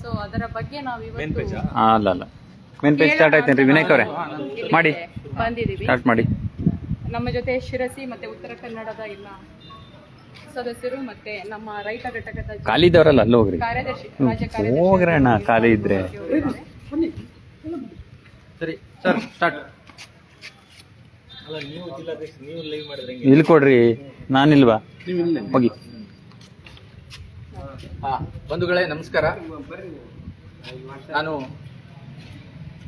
So ಅದರ ಬಗ್ಗೆ ನಾವು ಇವತ್ತು ಅಲ್ಲ ಅಲ್ಲ. ಮೇನ್ ಪೇಜ್ ಸ್ಟಾರ್ಟ್ ಆಯ್ತೇನ್ರಿ ವಿನಾಯಕ್ ಅವರೇ. ಮಾಡಿ. ಬಂದಿದ್ದೀವಿ. ಸ್ಟಾರ್ಟ್ ಮಾಡಿ. ನಮ್ಮ ಜೊತೆ ಶಿರಸಿ ಮತ್ತೆ ಉತ್ತರ ಕನ್ನಡದ ಎಲ್ಲ ಸದಸ್ಯರು ಮತ್ತೆ ನಮ್ಮ ರೈತ ಘಟಕದ ಖಾಲಿ ಇದ್ದವರಲ್ಲ ಅಲ್ಲಿ ಹೋಗ್ರಿ. ಕಾರ್ಯದರ್ಶಿ ಹ್ಮ್, ರಾಜ್ಯ ಕಾರ್ಯದರ್ಶಿ ಹೋಗ್ರಣ್ಣ, ಖಾಲಿ ಇದ್ರೆ. ಸರಿ ಸರ್ ಸ್ಟಾರ್ಟ್ ಇಲ್ಲಿ ಕೊಡ್ರಿ. ನಾನಿಲ್ವಾ? ಹೋಗಿ. ಹಾ ಬಂಧುಗಳೇ ನಮಸ್ಕಾರ. ನಾನು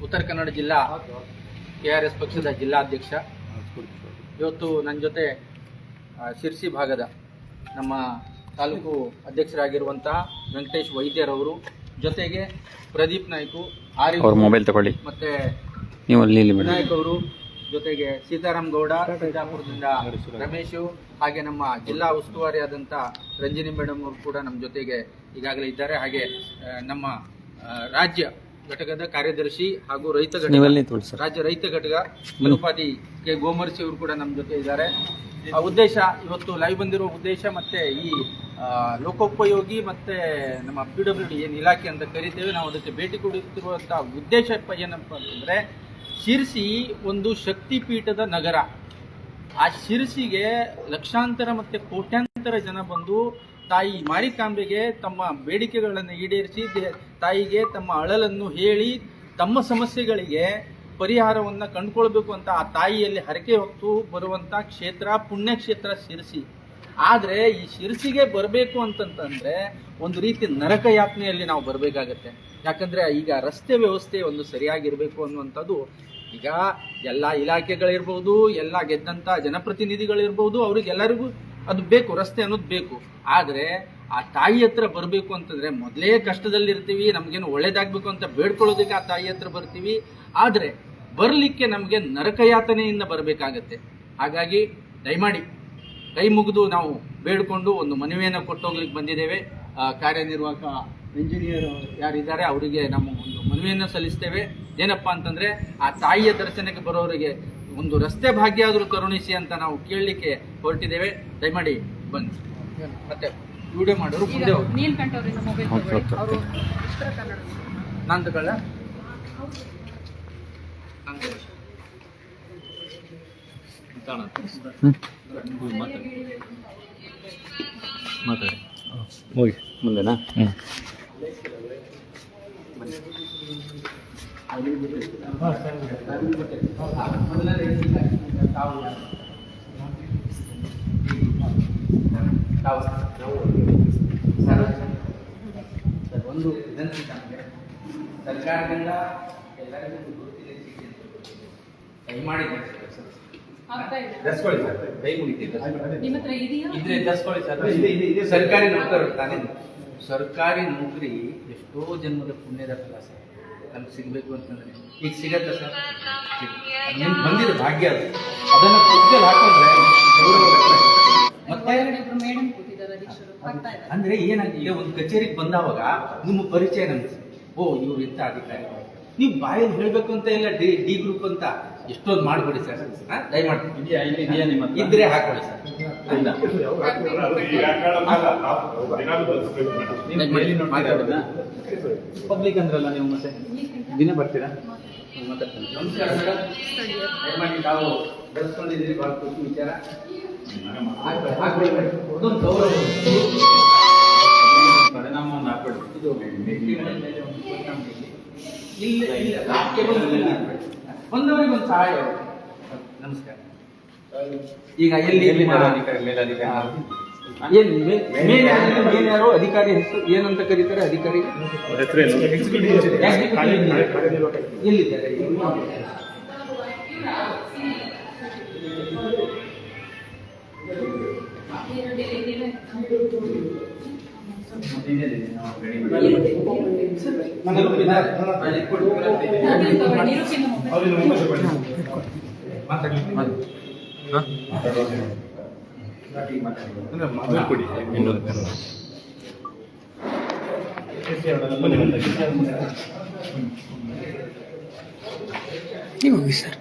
ಉತ್ತರ ಕನ್ನಡ ಜಿಲ್ಲಾ ಕೆ ಆರ್ ಎಸ್ ಪಕ್ಷದ ಜಿಲ್ಲಾಧ್ಯಕ್ಷ. ಇವತ್ತು ನನ್ನ ಜೊತೆ ಶಿರ್ಸಿ ಭಾಗದ ನಮ್ಮ ತಾಲೂಕು ಅಧ್ಯಕ್ಷರಾಗಿರುವಂತಹ ವೆಂಕಟೇಶ್ ವೈದ್ಯರವರು ಜೊತೆಗೆ ಪ್ರದೀಪ್ ನಾಯ್ಕು ಆರಿಫ್ ಮೊಬೈಲ್ ತಗೊಳ್ಳಿ. ಮತ್ತೆ ನೀವು ವಿನಾಯಕ್ ಅವರು ಜೊತೆಗೆ ಸೀತಾರಾಮ್ ಗೌಡ ಸಿದ್ದಾಪುರದಿಂದ ರಮೇಶು ಹಾಗೆ ನಮ್ಮ ಜಿಲ್ಲಾ ಉಸ್ತುವಾರಿ ಆದಂತ ರಂಜಿನಿ ಮೇಡಮ್ ಅವರು ಕೂಡ ನಮ್ಮ ಜೊತೆಗೆ ಈಗಾಗಲೇ ಇದ್ದಾರೆ. ಹಾಗೆ ನಮ್ಮ ರಾಜ್ಯ ಘಟಕದ ಕಾರ್ಯದರ್ಶಿ ಹಾಗೂ ರೈತ ಘಟಕ ರಾಜ್ಯ ರೈತ ಘಟಕ ಮನುಪಾತಿ ಕೆ. ಗೋಮರ್ಸಿ ಅವರು ಕೂಡ ನಮ್ಮ ಜೊತೆ ಇದ್ದಾರೆ. ಆ ಉದ್ದೇಶ ಇವತ್ತು ಲೈವ್ ಬಂದಿರೋ ಉದ್ದೇಶ ಮತ್ತೆ ಈ ಲೋಕೋಪಯೋಗಿ ಮತ್ತೆ ನಮ್ಮ ಪಿ ಡಬ್ಲ್ಯೂ ಡಿ ಏನು ಇಲಾಖೆ ಅಂತ ಕರಿತೇವೆ ನಾವು ಅದಕ್ಕೆ ಭೇಟಿ ಕೊಡುತ್ತಿರುವಂತಹ ಉದ್ದೇಶ ಏನಪ್ಪ ಅಂತಂದ್ರೆ ಶಿರ್ಸಿ ಒಂದು ಶಕ್ತಿಪೀಠದ ನಗರ. ಆ ಶಿರ್ಸಿಗೆ ಲಕ್ಷಾಂತರ ಮತ್ತು ಕೋಟ್ಯಾಂತರ ಜನ ಬಂದು ತಾಯಿ ಮಾರಿಕಾಂಬೆಗೆ ತಮ್ಮ ಬೇಡಿಕೆಗಳನ್ನು ಈಡೇರಿಸಿ ತಾಯಿಗೆ ತಮ್ಮ ಅಳಲನ್ನು ಹೇಳಿ ತಮ್ಮ ಸಮಸ್ಯೆಗಳಿಗೆ ಪರಿಹಾರವನ್ನು ಕಂಡುಕೊಳ್ಬೇಕು ಅಂತ ಆ ತಾಯಿಯಲ್ಲಿ ಹರಕೆ ಹೊತ್ತು ಬರುವಂಥ ಕ್ಷೇತ್ರ, ಪುಣ್ಯಕ್ಷೇತ್ರ ಶಿರ್ಸಿ. ಆದರೆ ಈ ಶಿರ್ಸಿಗೆ ಬರಬೇಕು ಅಂತಂತಂದರೆ ಒಂದು ರೀತಿ ನರಕ ಯಾತ್ನೆಯಲ್ಲಿ ನಾವು ಬರಬೇಕಾಗತ್ತೆ. ಯಾಕಂದರೆ ಈಗ ರಸ್ತೆ ವ್ಯವಸ್ಥೆ ಒಂದು ಸರಿಯಾಗಿರಬೇಕು ಅನ್ನುವಂಥದ್ದು ಈಗ ಎಲ್ಲ ಇಲಾಖೆಗಳಿರ್ಬೋದು, ಎಲ್ಲ ಗೆದ್ದಂತ ಜನಪ್ರತಿನಿಧಿಗಳಿರ್ಬೋದು, ಅವ್ರಿಗೆಲ್ಲರಿಗೂ ಅದು ಬೇಕು, ರಸ್ತೆ ಅನ್ನೋದು ಬೇಕು. ಆದರೆ ಆ ತಾಯಿ ಹತ್ರ ಬರಬೇಕು ಅಂತಂದ್ರೆ ಮೊದಲೇ ಕಷ್ಟದಲ್ಲಿರ್ತೀವಿ, ನಮ್ಗೇನು ಒಳ್ಳೇದಾಗ್ಬೇಕು ಅಂತ ಬೇಡ್ಕೊಳ್ಳೋದಕ್ಕೆ ಆ ತಾಯಿ ಹತ್ರ ಬರ್ತೀವಿ. ಆದರೆ ಬರಲಿಕ್ಕೆ ನಮಗೆ ನರಕಯಾತನೆಯಿಂದ ಬರಬೇಕಾಗತ್ತೆ. ಹಾಗಾಗಿ ದಯಮಾಡಿ ಕೈ ಮುಗಿದು ನಾವು ಬೇಡ್ಕೊಂಡು ಒಂದು ಮನವಿಯನ್ನು ಕೊಟ್ಟೋಗ್ಲಿಕ್ಕೆ ಬಂದಿದ್ದೇವೆ. ಕಾರ್ಯನಿರ್ವಾಹಕ ಇಂಜಿನಿಯರ್ ಯಾರಿದ್ದಾರೆ, ಅವರಿಗೆ ನಮ್ಮ ಒಂದು ಮನವಿಯನ್ನು ಸಲ್ಲಿಸ್ತೇವೆ. ಏನಪ್ಪಾ ಅಂತಂದ್ರೆ ಆ ತಾಯಿಯ ದರ್ಶನಕ್ಕೆ ಬರೋರಿಗೆ ಒಂದು ರಸ್ತೆ ಭಾಗ್ಯ ಆದರೂ ಕರುಣಿಸಿ ಅಂತ ನಾವು ಕೇಳಲಿಕ್ಕೆ ಹೊರಟಿದ್ದೇವೆ. ದಯಮಾಡಿ ಬನ್ನಿ. ಮತ್ತೆ ವಿಡಿಯೋ ಮಾಡೋರು ಮುಂದೆ ಹೋಗಿ ಕಳ್ಳ ಅವರಿಂದ ಮೊಬೈಲ್ ಓಕೆ, ತಗೊಳ್ಳಿ ಓಕೆ, ಅವರು ಉತ್ತರ ಕನ್ನಡ ನಾನು ತಗೊಳ್ಳ ನಾನು ತಗೊಳ್ಳ. ಮಾತಾಡಿ ಹೋಗಿ ಮುಂದೆನಾ ಹ್ಞೂ ತಾವು ಯಾರು? ತಾವು ಸರ್, ಒಂದು ವಿನಂತಿ ನಮಗೆ ಸರ್ಕಾರದಿಂದ ಎಲ್ಲರಿಗೂ ಗೊತ್ತಿದೆ ಧರಿಸ್ಕೊಳ್ಳಿ ಸರ್. ಕೈ ಇದ್ರೆ ಸರ್ಕಾರಿ ನೌಕರರು ತಾನೇ ಸರ್ಕಾರಿ ನೌಕರಿ ಎಷ್ಟೋ ಜನ್ಮದ ಪುಣ್ಯದ ಕೆಲಸ ನಮ್ಗೆ ಸಿಗಬೇಕು ಅಂತಂದ್ರೆ. ಈಗ ಸಿಗತ್ತೆ ಸರ್? ನಿಮ್ಗೆ ಬಂದಿದೆ ಭಾಗ್ಯ ಅದು. ಅದನ್ನು ಪುಸ್ತಕದಲ್ಲಿ ಹಾಕೊಂಡ್ರೆ. ಮತ್ತೆ ಅಂದರೆ ಏನಾಗಿದೆ ಒಂದು ಕಚೇರಿಗೆ ಬಂದಾವಾಗ ನಿಮ್ಮ ಪರಿಚಯ ನಮ್ಗೆ ಓ ಇವ್ರು ಇಂಥ ಅಧಿಕಾರಿ ನೀವು ಬಾಯಲ್ಲಿ ಹೇಳ್ಬೇಕು ಅಂತ ಇಲ್ಲ ಡಿ ಡಿ ಗ್ರೂಪ್ ಅಂತ? ಎಷ್ಟೊಂದು ಮಾಡ್ಕೊಡಿ ಸರ್. ಹಾ? ದಯಮಾಡಿ. ಇದ್ರೆ ಹಾಕೊಳ್ಳಿ ಸರ್. ಪಬ್ಲಿಕ್ ಅಂದ್ರಲ್ಲ ನೀವು ಮತ್ತೆ? ದಿನ ಬರ್ತೀರಾ? ನಮಸ್ಕಾರ ಮೇಡಮ್ ದಯಮಾಡಿ ತಾವು ಬೆಳೆಸ್ಕೊಂಡಿದ್ದೀರಿ ಬಹಳ ಖುಷಿ ವಿಚಾರ. ಅದೊಂದು ಗೌರವ. ಪರಿಣಾಮವನ್ನು ಇದು. ಇಲ್ಲ ಒಂದು ಸಹಾಯ ನಮಸ್ಕಾರ. ಈಗ ಎಲ್ಲಿ ಎಲ್ಲಿ ಮೇಲಧಿಕಾರಿ ಅಧಿಕಾರಿ ಹೆಸರು ಏನಂತ ಕರೀತಾರೆ ಅಧಿಕಾರಿ? ಎಲ್ಲಿದ್ದಾರೆ? ನೀವು ಹೋಗಿ ಸರ್.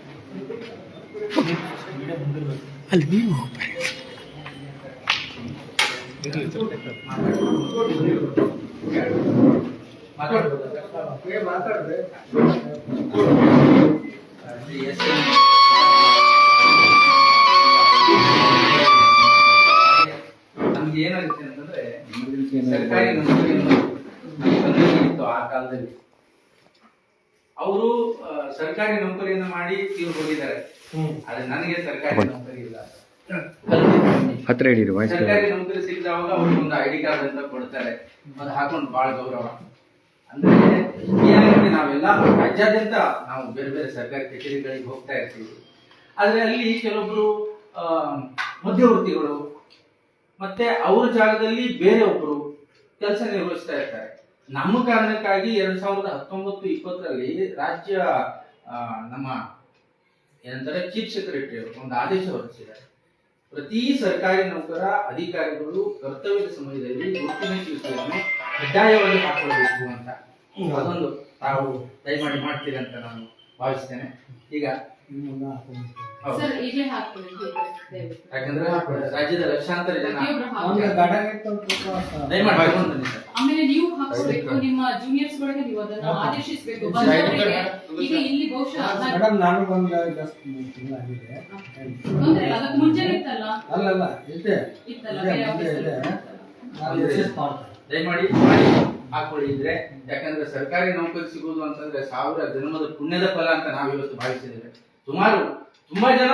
ಅಲ್ಲಿ ನೀವು ಹೋಗ್ಬರ್ರಿ. ಮಾತಾಡು. ನಮ್ಗೆ ಏನಾಗುತ್ತೆ ಅಂತಂದ್ರೆ ಸರ್ಕಾರಿ ನೌಕರಿಯನ್ನು ಇತ್ತು ಆ ಕಾಲದಲ್ಲಿ. ಅವರು ಸರ್ಕಾರಿ ನೌಕರಿಯನ್ನು ಮಾಡಿ ತೀವ್ರ ಹೋಗಿದ್ದಾರೆ. ಆದ್ರೆ ನನಗೆ ಸರ್ಕಾರಿ ನೌಕರಿ ಇಲ್ಲ. ಹತ್ರ ಸರ್ಕಾರಿ ನೌಕರಿ ಸಿಕ್ಕಿದಾಗ ಅವ್ರಿಗೆ ಒಂದು ಡಿ ಕಾರ್ಡ್ ಅಂತ ಕೊಡ್ತಾರೆ. ಅದು ಹಾಕೊಂಡು ಬಹಳ ಗೌರವ. ಅಂದ್ರೆ ಏನಾಗುತ್ತೆ ನಾವೆಲ್ಲ ರಾಜ್ಯಾದ್ಯಂತ ನಾವು ಬೇರೆ ಬೇರೆ ಸರ್ಕಾರಿ ಕಚೇರಿಗಳಿಗೆ ಹೋಗ್ತಾ ಇರ್ತೀವಿ. ಆದ್ರೆ ಅಲ್ಲಿ ಕೆಲವೊಬ್ರು ಆ, ಮಧ್ಯವರ್ತಿಗಳು ಮತ್ತೆ ಅವ್ರ ಜಾಗದಲ್ಲಿ ಬೇರೆ ಒಬ್ರು ಕೆಲಸ ನಿರ್ವಹಿಸ್ತಾ ಇರ್ತಾರೆ ನಮ್ಮ ಕಾರಣಕ್ಕಾಗಿ ಎರಡ್ ಸಾವಿರದ ಹತ್ತೊಂಬತ್ತು ಇಪ್ಪತ್ತರಲ್ಲಿ ರಾಜ್ಯ ನಮ್ಮ ಏನಂತಾರೆ, ಚೀಫ್ ಸೆಕ್ರೆಟರಿ ಒಂದು ಆದೇಶ ಹೊರಡಿಸಿದ್ದಾರೆ. ಪ್ರತಿ ಸರ್ಕಾರಿ ನೌಕರ ಅಧಿಕಾರಿಗಳು ಕರ್ತವ್ಯದ ಸಮಯದಲ್ಲಿ ಗುರುತಿನ ಚೀಟಿಯನ್ನು ಕಡ್ಡಾಯವಾಗಿ ಹಾಕೊಳ್ಬೇಕು ಅಂತ. ಅದೊಂದು ತಾವು ದಯಮಾಡಿ ಮಾಡ್ತೀರಿ ಅಂತ ನಾನು ಭಾವಿಸ್ತೇನೆ. ಈಗ ಹೌದು. ಸರ್ ಈಗಲೇ ಹಾಕ್ತೀವಿ ದಯವಿಟ್ಟು. ಯಾಕಂದ್ರೆ ರಾಜ್ಯದ ಲಕ್ಷಾಂತರ ಜನ. ದಯಮಾಡಿ ತಗೊಂಡ್ ಬನ್ನಿ ಸರ್. ಆಮೇಲೆ ನೀವು ಹಾಕ್ಸ್ಬೇಕು ನಿಮ್ಮ ಜೂನಿಯರ್ಸ್ ಗಳಿಗೆ ನೀವು ಅದನ್ನ ಆದೇಶಿಸಬೇಕು. ಬಂದವರಿಗೆ ಈಗ ಇಲ್ಲಿ ಬಹುಶಃ ನಾನು- ಮೇಡಮ್ ನಾನು ಬಂದ ಜಸ್ಟ್ ಮೂರು ತಿಂಗಳಾಗಿದೆ ತೊಂದ್ರೆ ಇಲ್ಲ ಅದಕ್ಕೆ ಮುಂಚೆ ಇತ್ತಲ್ಲ? ಅಲ್ಲಲ್ಲ ಇದೆ ಇತ್ತಲ್ಲ ಇದೆ, ಬೇರೆ ಮುಂದೆ ಇದೆ. ಇತ್ತಲ್ಲ. ನಾನು assist ಮಾಡ್ತೇನೆ ದಯಮಾಡಿ ಮಾಡಿ ಹಾಕೊಳ್ಳಿ ಇದ್ರೆ. ಯಾಕಂದ್ರೆ ಸರ್ಕಾರಿ ನೌಕರಿ ಸಿಗುವುದು ಅಂತಂದ್ರೆ ಸಾವಿರ ಜನ್ಮದ ಪುಣ್ಯದ ಫಲ ಅಂತ ನಾವು ಇವತ್ತು ಭಾವಿಸಿದ್ದೇವೆ. ಸುಮಾರು ತುಂಬಾ ಜನ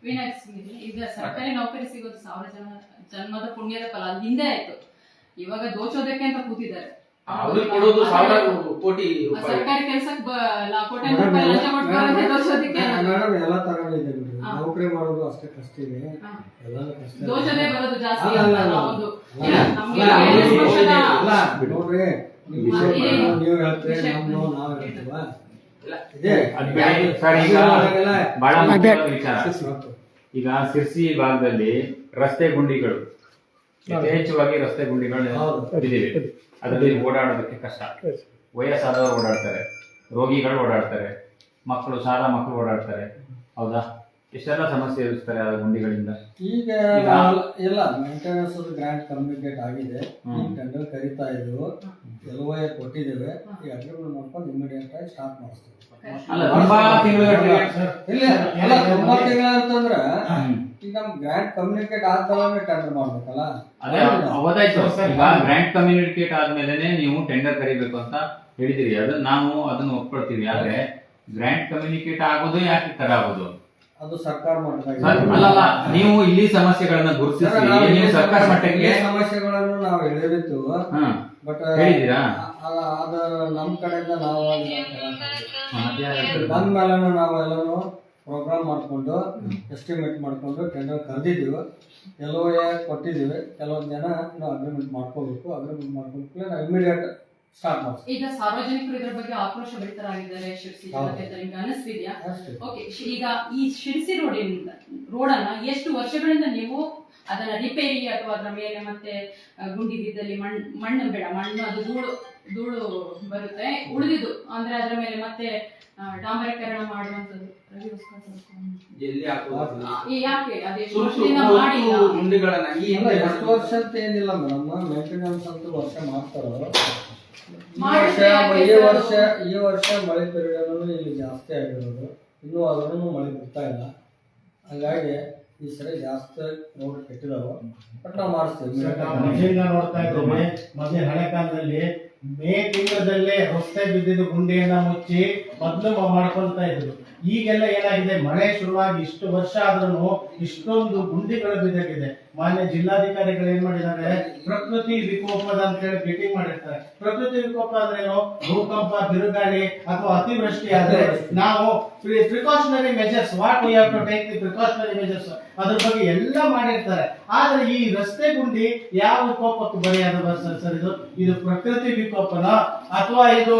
ವಿನಾಯಕ್, ಈಗ ಸರ್ಕಾರಿ ನೌಕರಿ ಸಿಗೋದು ಸಾವಿರ ಜನ ಜನ್ಮದ ಪುಣ್ಯದ ಫಲ ಅದು ಹಿಂದೆ ಆಯ್ತು ಇವಾಗ ದೋಚೋದಕ್ಕೆ ಅಂತ ಕೂತಿದ್ದಾರೆ ಅವ್ರಿಗೆ ಕೊಡೋದು ಸಾವಿರ ಕೋಟಿ ಆ ರೂಪಾಯಿ ಸರ್ಕಾರಿ ಕೆಲ್ಸಕ್ಕೆ ಕೋಟಿ ಮೇಡಮ್ ರೂಪಾಯಿ ಲಂಚ ಎಲ್ಲ- ಕೊಟ್ಕೊಳ್ಳೋದೇ ದೋಚೋದಕ್ಕೆ ಮೇಡಮ್ ಎಲ್ಲ ತರನೂ ಇದೆ ಬಿಡ್ರಿ ಹಾ. ನೌಕರಿ ಮಾಡೋದು ಅಷ್ಟೇ ಕಷ್ಟ ಇದೆ ಕಷ್ಟ ಬರೋದು ಜಾಸ್ತಿ ಅಲ್ಲ, ಅಲ್ಲ, ಅಂತ ಅಲ್ಲ. ಹೌದು ನಮ್ಗೆ ಅಲ್ಲ, ಐವತ್ತು ಅವ್ರಿಗೆ ವರ್ಷದ ಅಲ್ಲ, ನೋಡ್ರಿ ನೀವು ವಿಷಯ ವಿಷಯ ನೀವು ಹೇಳ್ತೀರಿ ವಿಷಯ ನಮ್ದು ನಾವು ಹೇಳ್ತೀವ ಈಗ ಅದೆಲ್ಲ ಬಹಳ ಮುಖ್ಯವಾದ ವಿಚಾರ. ಈಗ ಸಿರ್ಸಿ ಭಾಗದಲ್ಲಿ ರಸ್ತೆ ಗುಂಡಿಗಳು ಯಥೇಚ್ಛವಾಗಿ ರಸ್ತೆ ಗುಂಡಿಗಳು. ಬಿದ್ದಿವೆ ಅದರಲ್ಲಿ ಓಡಾಡೋದಕ್ಕೆ ಕಷ್ಟ. ವಯಸ್ಸಾದವರು ಓಡಾಡ್ತಾರೆ ರೋಗಿಗಳು ಓಡಾಡ್ತಾರೆ ಮಕ್ಕಳು ಶಾಲಾ ಮಕ್ಕಳು ಓಡಾಡ್ತಾರೆ. ಹೌದಾ? ಇಷ್ಟೆಲ್ಲ ಸಮಸ್ಯೆ ಎದುರಿಸ್ತಾರೆ ಆ ಗುಂಡಿಗಳಿಂದ ಈಗ ಇಲ್ಲ ಮೇಂಟೆನೆನ್ಸ್ ಗ್ರಾಂಟ್ ಕಮ್ಯುನಿಕೇಟ್ ಆಗಿದೆ. ಟೆಂಡರ್ ಕರಿತಾ ಇದ್ರು ಎಲ್ಲವೂ ಕೊಟ್ಟಿದ್ದೇವೆ. ಈಗ ಅಗ್ರಿಮೆಂಟ್ ಮಾಡ್ಕೊಂಡು ಇಮಿಡಿಯೇಟ್ ಆಗಿ ಸ್ಟಾರ್ಟ್ ಮಾಡಿಸ್ತೀವಿ. ಅಲ್ಲ ತುಂಬಾ ತಿಂಗಳು ಇಲ್ಲ ಅಲ್ಲ ತುಂಬಾ ತಿಂಗಳ ಅಂತಂದ್ರೆ. ಈಗ ನಮ್ ಗ್ರಾಂಟ್ ಕಮ್ಯುನಿಕೇಟ್ ಆದ್ಮೇಲೆ ಟೆಂಡರ್ ಮಾಡ್ಬೇಕಲ್ಲ? ಅದೇ ಅವತ್ತಾಯ್ತು ಈಗ ಗ್ರ್ಯಾಂಡ್ ಕಮ್ಯುನಿಕೇಟ್ ಆದ್ಮೇಲೆ ನೀವು ಟೆಂಡರ್ ಕರಿಬೇಕು ಅಂತ ಹೇಳಿದಿರಿ. ಅದು ನಾವು ಅದನ್ನ ಒಪ್ಕೊಳ್ತೀವಿ. ಆದ್ರೆ ಗ್ರಾಂಡ್ ಕಮ್ಯುನಿಕೇಟ್ ಆಗೋದು ಯಾಕೆ ತರ ಆಗೋದು? ಅದು ಸರ್ಕಾರ ಮಟ್ಟದಾಗ ಅಲ್ಲಲ್ಲ ನೀವು ಇಲ್ಲಿ ಸಮಸ್ಯೆಗಳನ್ನ ಗುರುತಿಸಿ ನಾವು ಸರ್ಕಾರ ಮಟ್ಟಕ್ಕೆ ಸಮಸ್ಯೆಗಳನ್ನು ನಾವು ಹೇಳಿದ್ದು ಬಟ್ ಹೇಳಿದೀರಾ ಅದು ನಮ್ ಕಡೆಯಿಂದ ನಾವು ಬಂದ ಮೇಲೆ ನಾವು ಪ್ರೋಗ್ರಾಮ್ ಮಾಡ್ಕೊಂಡು ಎಸ್ಟಿಮೇಟ್ ಮಾಡ್ಕೊಂಡು ಟೆಂಡರ್ ಕರೆದಿದ್ದೀವಿ ಎಲ್ಲೋ ಕೊಟ್ಟಿದ್ದೀವಿ ಕೆಲವೊಂದು ಜನ ನಾವು ಅಗ್ರಿಮೆಂಟ್ ಮಾಡ್ಕೋಬೇಕು ಅಗ್ರಿಮೆಂಟ್ ಮಾಡ್ಕೊಂಡು ಇಮಿಡಿಯೇಟ್ ಸ್ಟಾರ್ಟ್ ಈಗ ಸಾರ್ವಜನಿಕರು ಇದರ ಬಗ್ಗೆ ಆಕ್ರೋಶ ವ್ಯಕ್ತರಾಗಿದ್ದಾರೆ ಶಿರ್ಸಿ ಜನತೆ ಅಂತ ನಿಮ್ಗೆ ಅನಿಸ್ತಿದ್ಯಾ? ಅಷ್ಟೇ ಓಕೆ ಈಗ ಈ ಶಿರ್ಸಿ ರೋಡಿನಿಂದ ರೋಡನ್ನ ಎಷ್ಟು ವರ್ಷಗಳಿಂದ ನೀವು ಅದನ್ನ ರಿಪೇರಿ ಅಥವಾ ಅದರ ಮೇಲೆ ಮತ್ತೆ ಗುಂಡಿ ಬಿದ್ದಲ್ಲಿ ಮಣ್ಣು ಮಣ್ಣು ಬೇಡ ಮಣ್ಣು ಅದು ಧೂಳು ಧೂಳು ಬರುತ್ತೆ ಉಳಿದಿದ್ದು. ಅಂದ್ರೆ ಅದರ ಮೇಲೆ ಮತ್ತೆ ಆ, ಡಾಂಬರೀಕರಣ ಮಾಡುವಂತದ್ದು ಮಾಡಿಲ್ಲ ವರ್ಷ ಅಂತ ಏನಿಲ್ಲ ಮೇಡಮ್ ಮೇಂಟೆನೆನ್ಸ್ ಅಂತ ವರ್ಷ ಮಾಡ್ತಾರೋ. ವರ್ಷ ಈ ವರ್ಷ ಈ ವರ್ಷ ಮಳೆ ಪೀರಿಯಡ್ ಇಲ್ಲಿ ಜಾಸ್ತಿ ಆಗಿರೋದು. ಇನ್ನೂ ಅದನ್ನು ಮಳೆ ಬರ್ತಾ ಇಲ್ಲ. ಹಂಗಾಗಿ ಈ ಸರಿ ಜಾಸ್ತಿ ರೋಡ್ ಕೆಟ್ಟಿದಾವೆ. ಬಟ್ ನಾವು ಮಾಡಿಸ್ತೀವಿ. ನೋಡ್ತಾ ಇದ್ದೇವೆ ಮೊದಲೇ ಹಳೆ ಕಾಲದಲ್ಲಿ ಮೇ ತಿಂಗಳದಲ್ಲೇ ರಸ್ತೆ ಬಿದ್ದಿದ್ದು ಗುಂಡಿಯನ್ನ ಮುಚ್ಚಿ ಮೊದಲು ಮಾಡ್ಕೊಳ್ತಾ ಇದ್ರು. ಈಗೆಲ್ಲ ಏನಾಗಿದೆ? ಮಳೆ ಶುರುವಾಗಿ ಇಷ್ಟು ವರ್ಷ ಆದ್ರೂ ಇಷ್ಟೊಂದು ಗುಂಡಿಗಳು ಬಿದ್ದಾಗಿದೆ. ಮಾನ್ಯ ಜಿಲ್ಲಾಧಿಕಾರಿಗಳು ಏನ್ ಮಾಡಿದ್ದಾರೆ? ಪ್ರಕೃತಿ ವಿಕೋಪದ ಅಂತ ಹೇಳಿ ಮೀಟಿಂಗ್ ಮಾಡಿರ್ತಾರೆ. ಪ್ರಕೃತಿ ವಿಕೋಪ ಏನು ಭೂಕಂಪ, ಬಿರುಗಾಳಿ ಅಥವಾ ಅತಿವೃಷ್ಟಿ ಆದ್ರೆ ನಾವು precautionary measures what we have to take the precautionary measures ಅದ್ರ ಬಗ್ಗೆ ಎಲ್ಲ ಮಾಡಿರ್ತಾರೆ. ಆದ್ರೆ ಈ ರಸ್ತೆ ಗುಂಡಿ ಯಾವ ವಿಕೋಪಕ್ಕೆ ಬರೆಯಾದ ಸರ್ ಇದು? ಇದು ಪ್ರಕೃತಿ ವಿಕೋಪನೋ? ಅಥವಾ ಇದು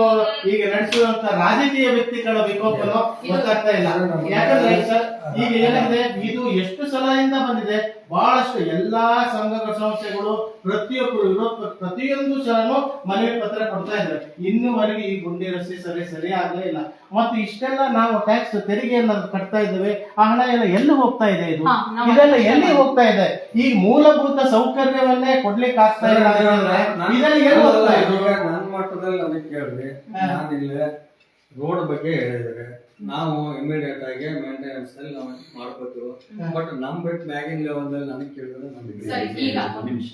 ಈಗ ನಡೆಸುವಂತ ರಾಜಕೀಯ ವ್ಯಕ್ತಿಗಳ ವಿಕೋಪನೋ? ಗೊತ್ತಾಗ್ತಾ ಇಲ್ಲ ಯಾಕಂದ್ರೆ ಸರ್ ಈಗ ಏನಿದೆ ಇದು ಎಷ್ಟು ಸಲದಿಂದ ಬಂದಿದೆ ಬಹಳಷ್ಟು ಎಲ್ಲಾ ಸಂಘಗಳ ಸಂಸ್ಥೆಗಳು ಪ್ರತಿಯೊಬ್ಬರು ವಿರೋಧ ಪ್ರತಿಯೊಂದು ಸಲನು ಮನವಿ ಪತ್ರ ಕೊಡ್ತಾ ಇದ್ದಾರೆ ಇನ್ನುವರೆಗೆ ಈ ಗುಂಡಿ ರಸ್ತೆ ಸರಿ ಸರಿ ಆಗ್ಲೇ ಇಲ್ಲ ಮತ್ತು ಇಷ್ಟೆಲ್ಲ ನಾವು ಟ್ಯಾಕ್ಸ್ ತೆರಿಗೆಯನ್ನ ಕಟ್ತಾ ಇದ್ದೇವೆ ಆ ಹಣ ಎಲ್ಲ ಎಲ್ಲಿ ಹೋಗ್ತಾ ಇದೆ ಇದು ಇದೆಲ್ಲ ಎಲ್ಲಿ ಹೋಗ್ತಾ ಇದೆ ಈ ಮೂಲಭೂತ ಸೌಕರ್ಯವನ್ನೇ ಕೊಡ್ಲಿಕ್ಕೆ ಆಗ್ತಾ ಇಲ್ಲ ಮಟ್ಟದಲ್ಲಿ ಇದೆಲ್ಲ ಎಲ್ಲಿ ಹೋಗ್ತಾ ಇದೆ ಈಗ ನಾನು ಸಂದರ್ಭದಲ್ಲಿ ನನಗೆ ಕೇಳಿದ್ರಿ ನಾನು ಇಲ್ಲಿ ರೋಡ್ ಬಗ್ಗೆ ಹೇಳಿದ್ರೆ ನಾವು ಇಮಿಡಿಯೇಟ್ ಆಗಿ ಮೇಂಟೆನೆನ್ಸ್ ಅಲ್ಲಿ ನಾವು ಮಾಡ್ಕೋತೀವಿ. ಬಟ್ ನಮ್ ಬಿಟ್ ಮ್ಯಾಗಿನ್ ಲೆವೆಲ್ ನನಗೆ ಕೇಳಿದ್ರೆ ಸರಿ ಈಗ. ಒಂದು ನಿಮಿಷ.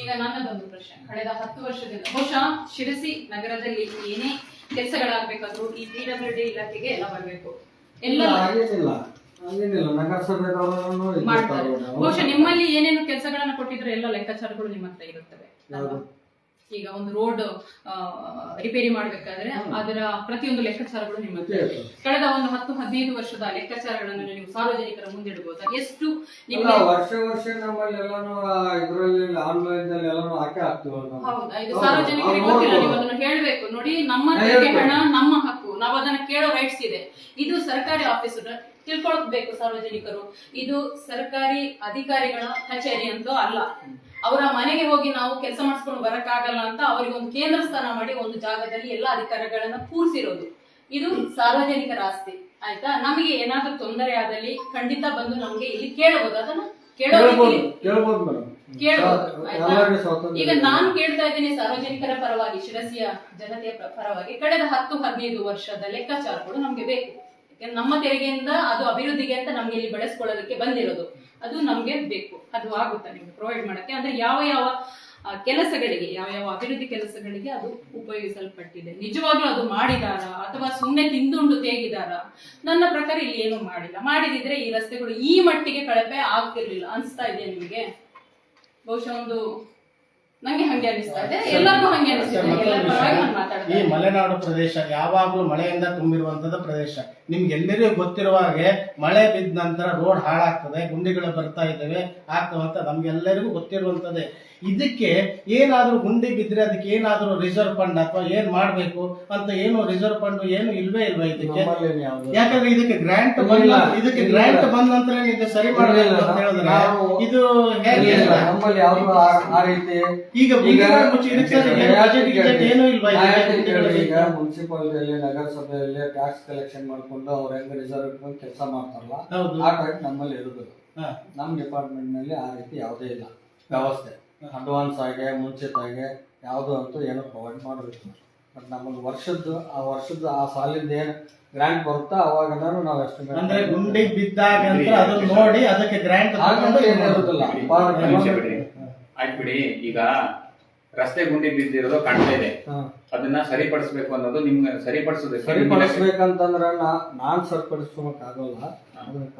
ಈಗ ನನ್ನದೊಂದು ಪ್ರಶ್ನೆ. ಕಳೆದ ಹತ್ತು ವರ್ಷದಿಂದ ಬಹುಶಃ ಶಿರಸಿ ನಗರದಲ್ಲಿ ಏನೇ ಕೆಲಸಗಳಾಗಬೇಕಾದ್ರೂ ಈ ಪಿ ಡಬ್ಲ್ಯೂ ಡಿ ಇಲಾಖೆಗೆ ಎಲ್ಲ ಬರಬೇಕು. ಎಲ್ಲ ಹಾಗೇನಿಲ್ಲ. ಹಾಗೇನಿಲ್ಲ. ನಗರಸಭೆದವರನ್ನು ಮಾಡ್ತಾರೆ. ಬಹುಶಃ ನಿಮ್ಮಲ್ಲಿ ಏನೇನು ಕೆಲಸಗಳನ್ನ ಕೊಟ್ಟಿದ್ರೆ ಎಲ್ಲ ಲೆಕ್ಕಾಚಾರಗಳು ನಿಮ್ಮ ಹತ್ರ ಇರುತ್ತವೆ? ಈಗ ಒಂದು ರೋಡ್ ರಿಪೇರಿ ಮಾಡ್ಬೇಕಾದ್ರೆ ಅದರ ಪ್ರತಿಯೊಂದು ಲೆಕ್ಕಾಚಾರಗಳು ನಿಮ್ಮ. ಕಳೆದ ಒಂದು ಹತ್ತು ಹದಿನೈದು ವರ್ಷದ ಲೆಕ್ಕಾಚಾರಗಳನ್ನು ನೀವು ಸಾರ್ವಜನಿಕರ ಮುಂದಿಡಬಹುದಾ ಎಷ್ಟು ವರ್ಷ ವರ್ಷ ನಮ್ಮಲ್ಲಿ ಎಲ್ಲಾನು ಇದರಲ್ಲಿ ಆನ್ಲೈನ್ ದಲ್ಲಿ ಎಲ್ಲಾನು ಹಾಕಿ ಹಾಕ್ತಿವಲ್ಲ ನಾವು. ಹೌದಾ ಇದು. ಸಾರ್ವಜನಿಕರಿಗೆ ಅವ್ರು ಗೊತ್ತಿಲ್ಲ ನೀವು ನೋಡ್ಬೋದು. ಅದನ್ನು ಹೇಳ್ಬೇಕು. ನೋಡಿ ನಮ್ಮ ಹಣ ನಮ್ಮ ಹಕ್ಕು. ನಾವು ಅದನ್ನ ಕೇಳೋ ರೈಟ್ಸ್ ಇದೆ. ಇದು ಸರ್ಕಾರಿ ಆಫೀಸ್ ತಿಳ್ಕೊಳ್ಬೇಕು ಸಾರ್ವಜನಿಕರು. ಇದು ಸರ್ಕಾರಿ ಅಧಿಕಾರಿಗಳ ಕಚೇರಿ ಅಂತೂ ಅಲ್ಲ. ಅವರ ಮನೆಗೆ ಹೋಗಿ ನಾವು ಕೆಲಸ ಮಾಡಿಸ್ಕೊಂಡು ಬರಕ್ಕಾಗಲ್ಲ ಅಂತ ಅವರಿಗೆ ಒಂದು ಕೇಂದ್ರ ಸ್ಥಾನ ಮಾಡಿ ಒಂದು ಜಾಗದಲ್ಲಿ ಎಲ್ಲ ಅಧಿಕಾರಗಳನ್ನ ಕೂರಿಸಿರೋದು. ಇದು ಸಾರ್ವಜನಿಕರ ಆಸ್ತಿ ಆಯ್ತಾ? ನಮಗೆ ಏನಾದ್ರೂ ತೊಂದರೆ ಆದಲ್ಲಿ ಖಂಡಿತ ಬಂದು ನಮ್ಗೆ ಇಲ್ಲಿ ಕೇಳಬಹುದು ಅದನ್ನ ಕೇಳಬಹುದು? ಈಗ ನಾನು ಕೇಳ್ತಾ ಇದ್ದೀನಿ ಸಾರ್ವಜನಿಕರ ಪರವಾಗಿ ಶಿರಸಿಯ ಜನತೆಯ ಪರವಾಗಿ. ಕಳೆದ ಹತ್ತು ಹದಿನೈದು ವರ್ಷದ ಲೆಕ್ಕಾಚಾರಗಳು ನಮ್ಗೆ ಬೇಕು. ಯಾಕಂದ್ರೆ ನಮ್ಮ ತೆರಿಗೆಯಿಂದ ಅದು ಅಭಿವೃದ್ಧಿಗೆ ಅಂತ ನಮ್ಗೆ ಇಲ್ಲಿ ಬೆಳೆಸ್ಕೊಳ್ಳೋದಕ್ಕೆ ಬಂದಿರೋದು. ಅದು ನಮಗೆ ಬೇಕು. ಅದು ಆಗುತ್ತೆ ನಿಮ್ಗೆ ಪ್ರೊವೈಡ್ ಮಾಡೋಕ್ಕೆ? ಅಂದ್ರೆ ಯಾವ ಯಾವ ಕೆಲಸಗಳಿಗೆ ಯಾವ ಯಾವ ಅಭಿವೃದ್ಧಿ ಕೆಲಸಗಳಿಗೆ ಅದು ಉಪಯೋಗಿಸಲ್ಪಟ್ಟಿದೆ. ನಿಜವಾಗ್ಲೂ ಅದು ಮಾಡಿದಾರ? ಅಥವಾ ಸುಮ್ಮನೆ ತಿಂದುಂಡು ತೇಗಿದಾರ? ನನ್ನ ಪ್ರಕಾರ ಇಲ್ಲಿ ಏನು ಮಾಡಿಲ್ಲ. ಮಾಡಿದಿದ್ರೆ ಈ ರಸ್ತೆಗಳು ಈ ಮಟ್ಟಿಗೆ ಕಳಪೆ ಆಗ್ತಿರ್ಲಿಲ್ಲ. ಅನಿಸ್ತಾ ಇದೆಯಾ ನಿಮಗೆ? ಬಹುಶಃ ಒಂದು ನಂಗೆ ಹಂಗೆ ಅನಿಸ್ತಾ ಇದೆ. ಎಲ್ಲರಿಗೂ ಹಂಗೆ ನಾನು ಮಾತಾಡ್ತಾ ಈ ಮಲೆನಾಡು ಪ್ರದೇಶ ಯಾವಾಗ್ಲೂ ಮಳೆಯಿಂದ ತುಂಬಿರುವಂತದ ಪ್ರದೇಶ. ನಿಮ್ಗೆ ಎಲ್ಲರಿಗೂ ಗೊತ್ತಿರುವ ಹಾಗೆ ಮಳೆ ಬಿದ್ದ ನಂತರ ರೋಡ್ ಹಾಳಾಗ್ತದೆ ಗುಂಡಿಗಳು ಬರ್ತಾ ಇದ್ದಾವೆ ಆಗ್ತವಂತ ನಮ್ಗೆಲ್ಲರಿಗೂ ಗೊತ್ತಿರುವಂತದೆ ಇದಕ್ಕೆ ಏನಾದರೂ ಗುಂಡಿ ಬಿದ್ರೆ ಅದಕ್ಕೆ ಏನಾದರೂ ರಿಸರ್ವ್ ಫಂಡ್ ಅಥವಾ ಏನ್ ಮಾಡ್ಬೇಕು ಅಂತ ಏನು ರಿಸರ್ವ್ ಫಂಡ್ ಏನು ಇಲ್ವೇ ಇಲ್ವಾ ಇದಕ್ಕೆ? ಯಾಕಂದ್ರೆ ಇದಕ್ಕೆ ಗ್ರಾಂಟ್ ಬಂದ ಇದಕ್ಕೆ ಗ್ರಾಂಟ್ ಬಂದ ನಂತರ ಇದು ಸರಿ ಮಾಡಬೇಕು ಅಂತ ಹೇಳಿದ್ರೆ ಇದು ಹೇಗೆ ಇಲ್ಲ, ನಮ್ಮಲ್ಲಿ ಯಾವ್ದು ಆ- ಆ ರೀತಿ ಈಗ ಏನು ಇಲ್ವಾ ಈಗ? ಮುನ್ಸಿಪಾಲಿಟಿಯಲ್ಲಿ ನಗರಸಭೆಯಲ್ಲಿ ಟ್ಯಾಕ್ಸ್ ಕಲೆಕ್ಷನ್ ಮಾಡ್ಕೊಂಡು ಅವ್ರ ಹೆಂಗ್ ರಿಸರ್ವ್ ಇಟ್ಕೊಂಡು ಕೆಲಸ ಮಾಡ್ತಾರಲ್ಲ ಹೌದು. ಆ ಟೈಪ್ ನಮ್ಮಲ್ಲಿ ಇರಬೇಕು. ಹಾ. ನಮ್ಮ ಡಿಪಾರ್ಟ್ಮೆಂಟ್ನಲ್ಲಿ ಆ ರೀತಿ ಯಾವುದೇ ಇಲ್ಲ. ವ್ಯವಸ್ಥೆ. ಅಡ್ವಾನ್ಸ್ ಆಗಿ ಮುಂಚಿತಾಗೆ ಯಾವುದು ಅಂತೂ ಏನು ಪ್ರೊವೈಡ್ ಮಾಡಬೇಕು ಬಟ್ ನಮ್ಮಲ್ಲಿ ವರ್ಷದ್ದು ಆ ವರ್ಷದ ಆ ಸಾಲಿಂದ ಏನು ಗ್ರಾಂಟ್ ಬರುತ್ತಾ ಅವಾಗ ನಾವು ಎಸ್ಟಿಮೇಟ್ ಅಂದ್ರೆ ಗುಂಡಿ ಬಿದ್ದಾಗ ಅಂತ ಅದನ್ನ ನೋಡಿ ಅದಕ್ಕೆ ಗ್ರಾಂಟ್ ಹಾಗಂತ ಏನು ಇರುದಿಲ್ಲ. ನಿಮಿಷ ಬಿಡಿ. ಆಯ್ತು ಬಿಡಿ. ಈಗ ರಸ್ತೆ ಗುಂಡಿ ಬಿದ್ದಿರೋದು ಕಾಣ್ತಾ ಇದೆ. ಅದನ್ನ ಸರಿಪಡಿಸ್ಬೇಕು ಅನ್ನೋದು ನಿಮ್ಗೆ ಸರಿಪಡಿಸೋದು ಸರಿಪಡಿಸ್ಬೇಕಂತಂದ್ರ ನಾನ್ ಸರಿಪಡಿಸ್ಕೊಳಕ್ ಆಗಲ್ಲ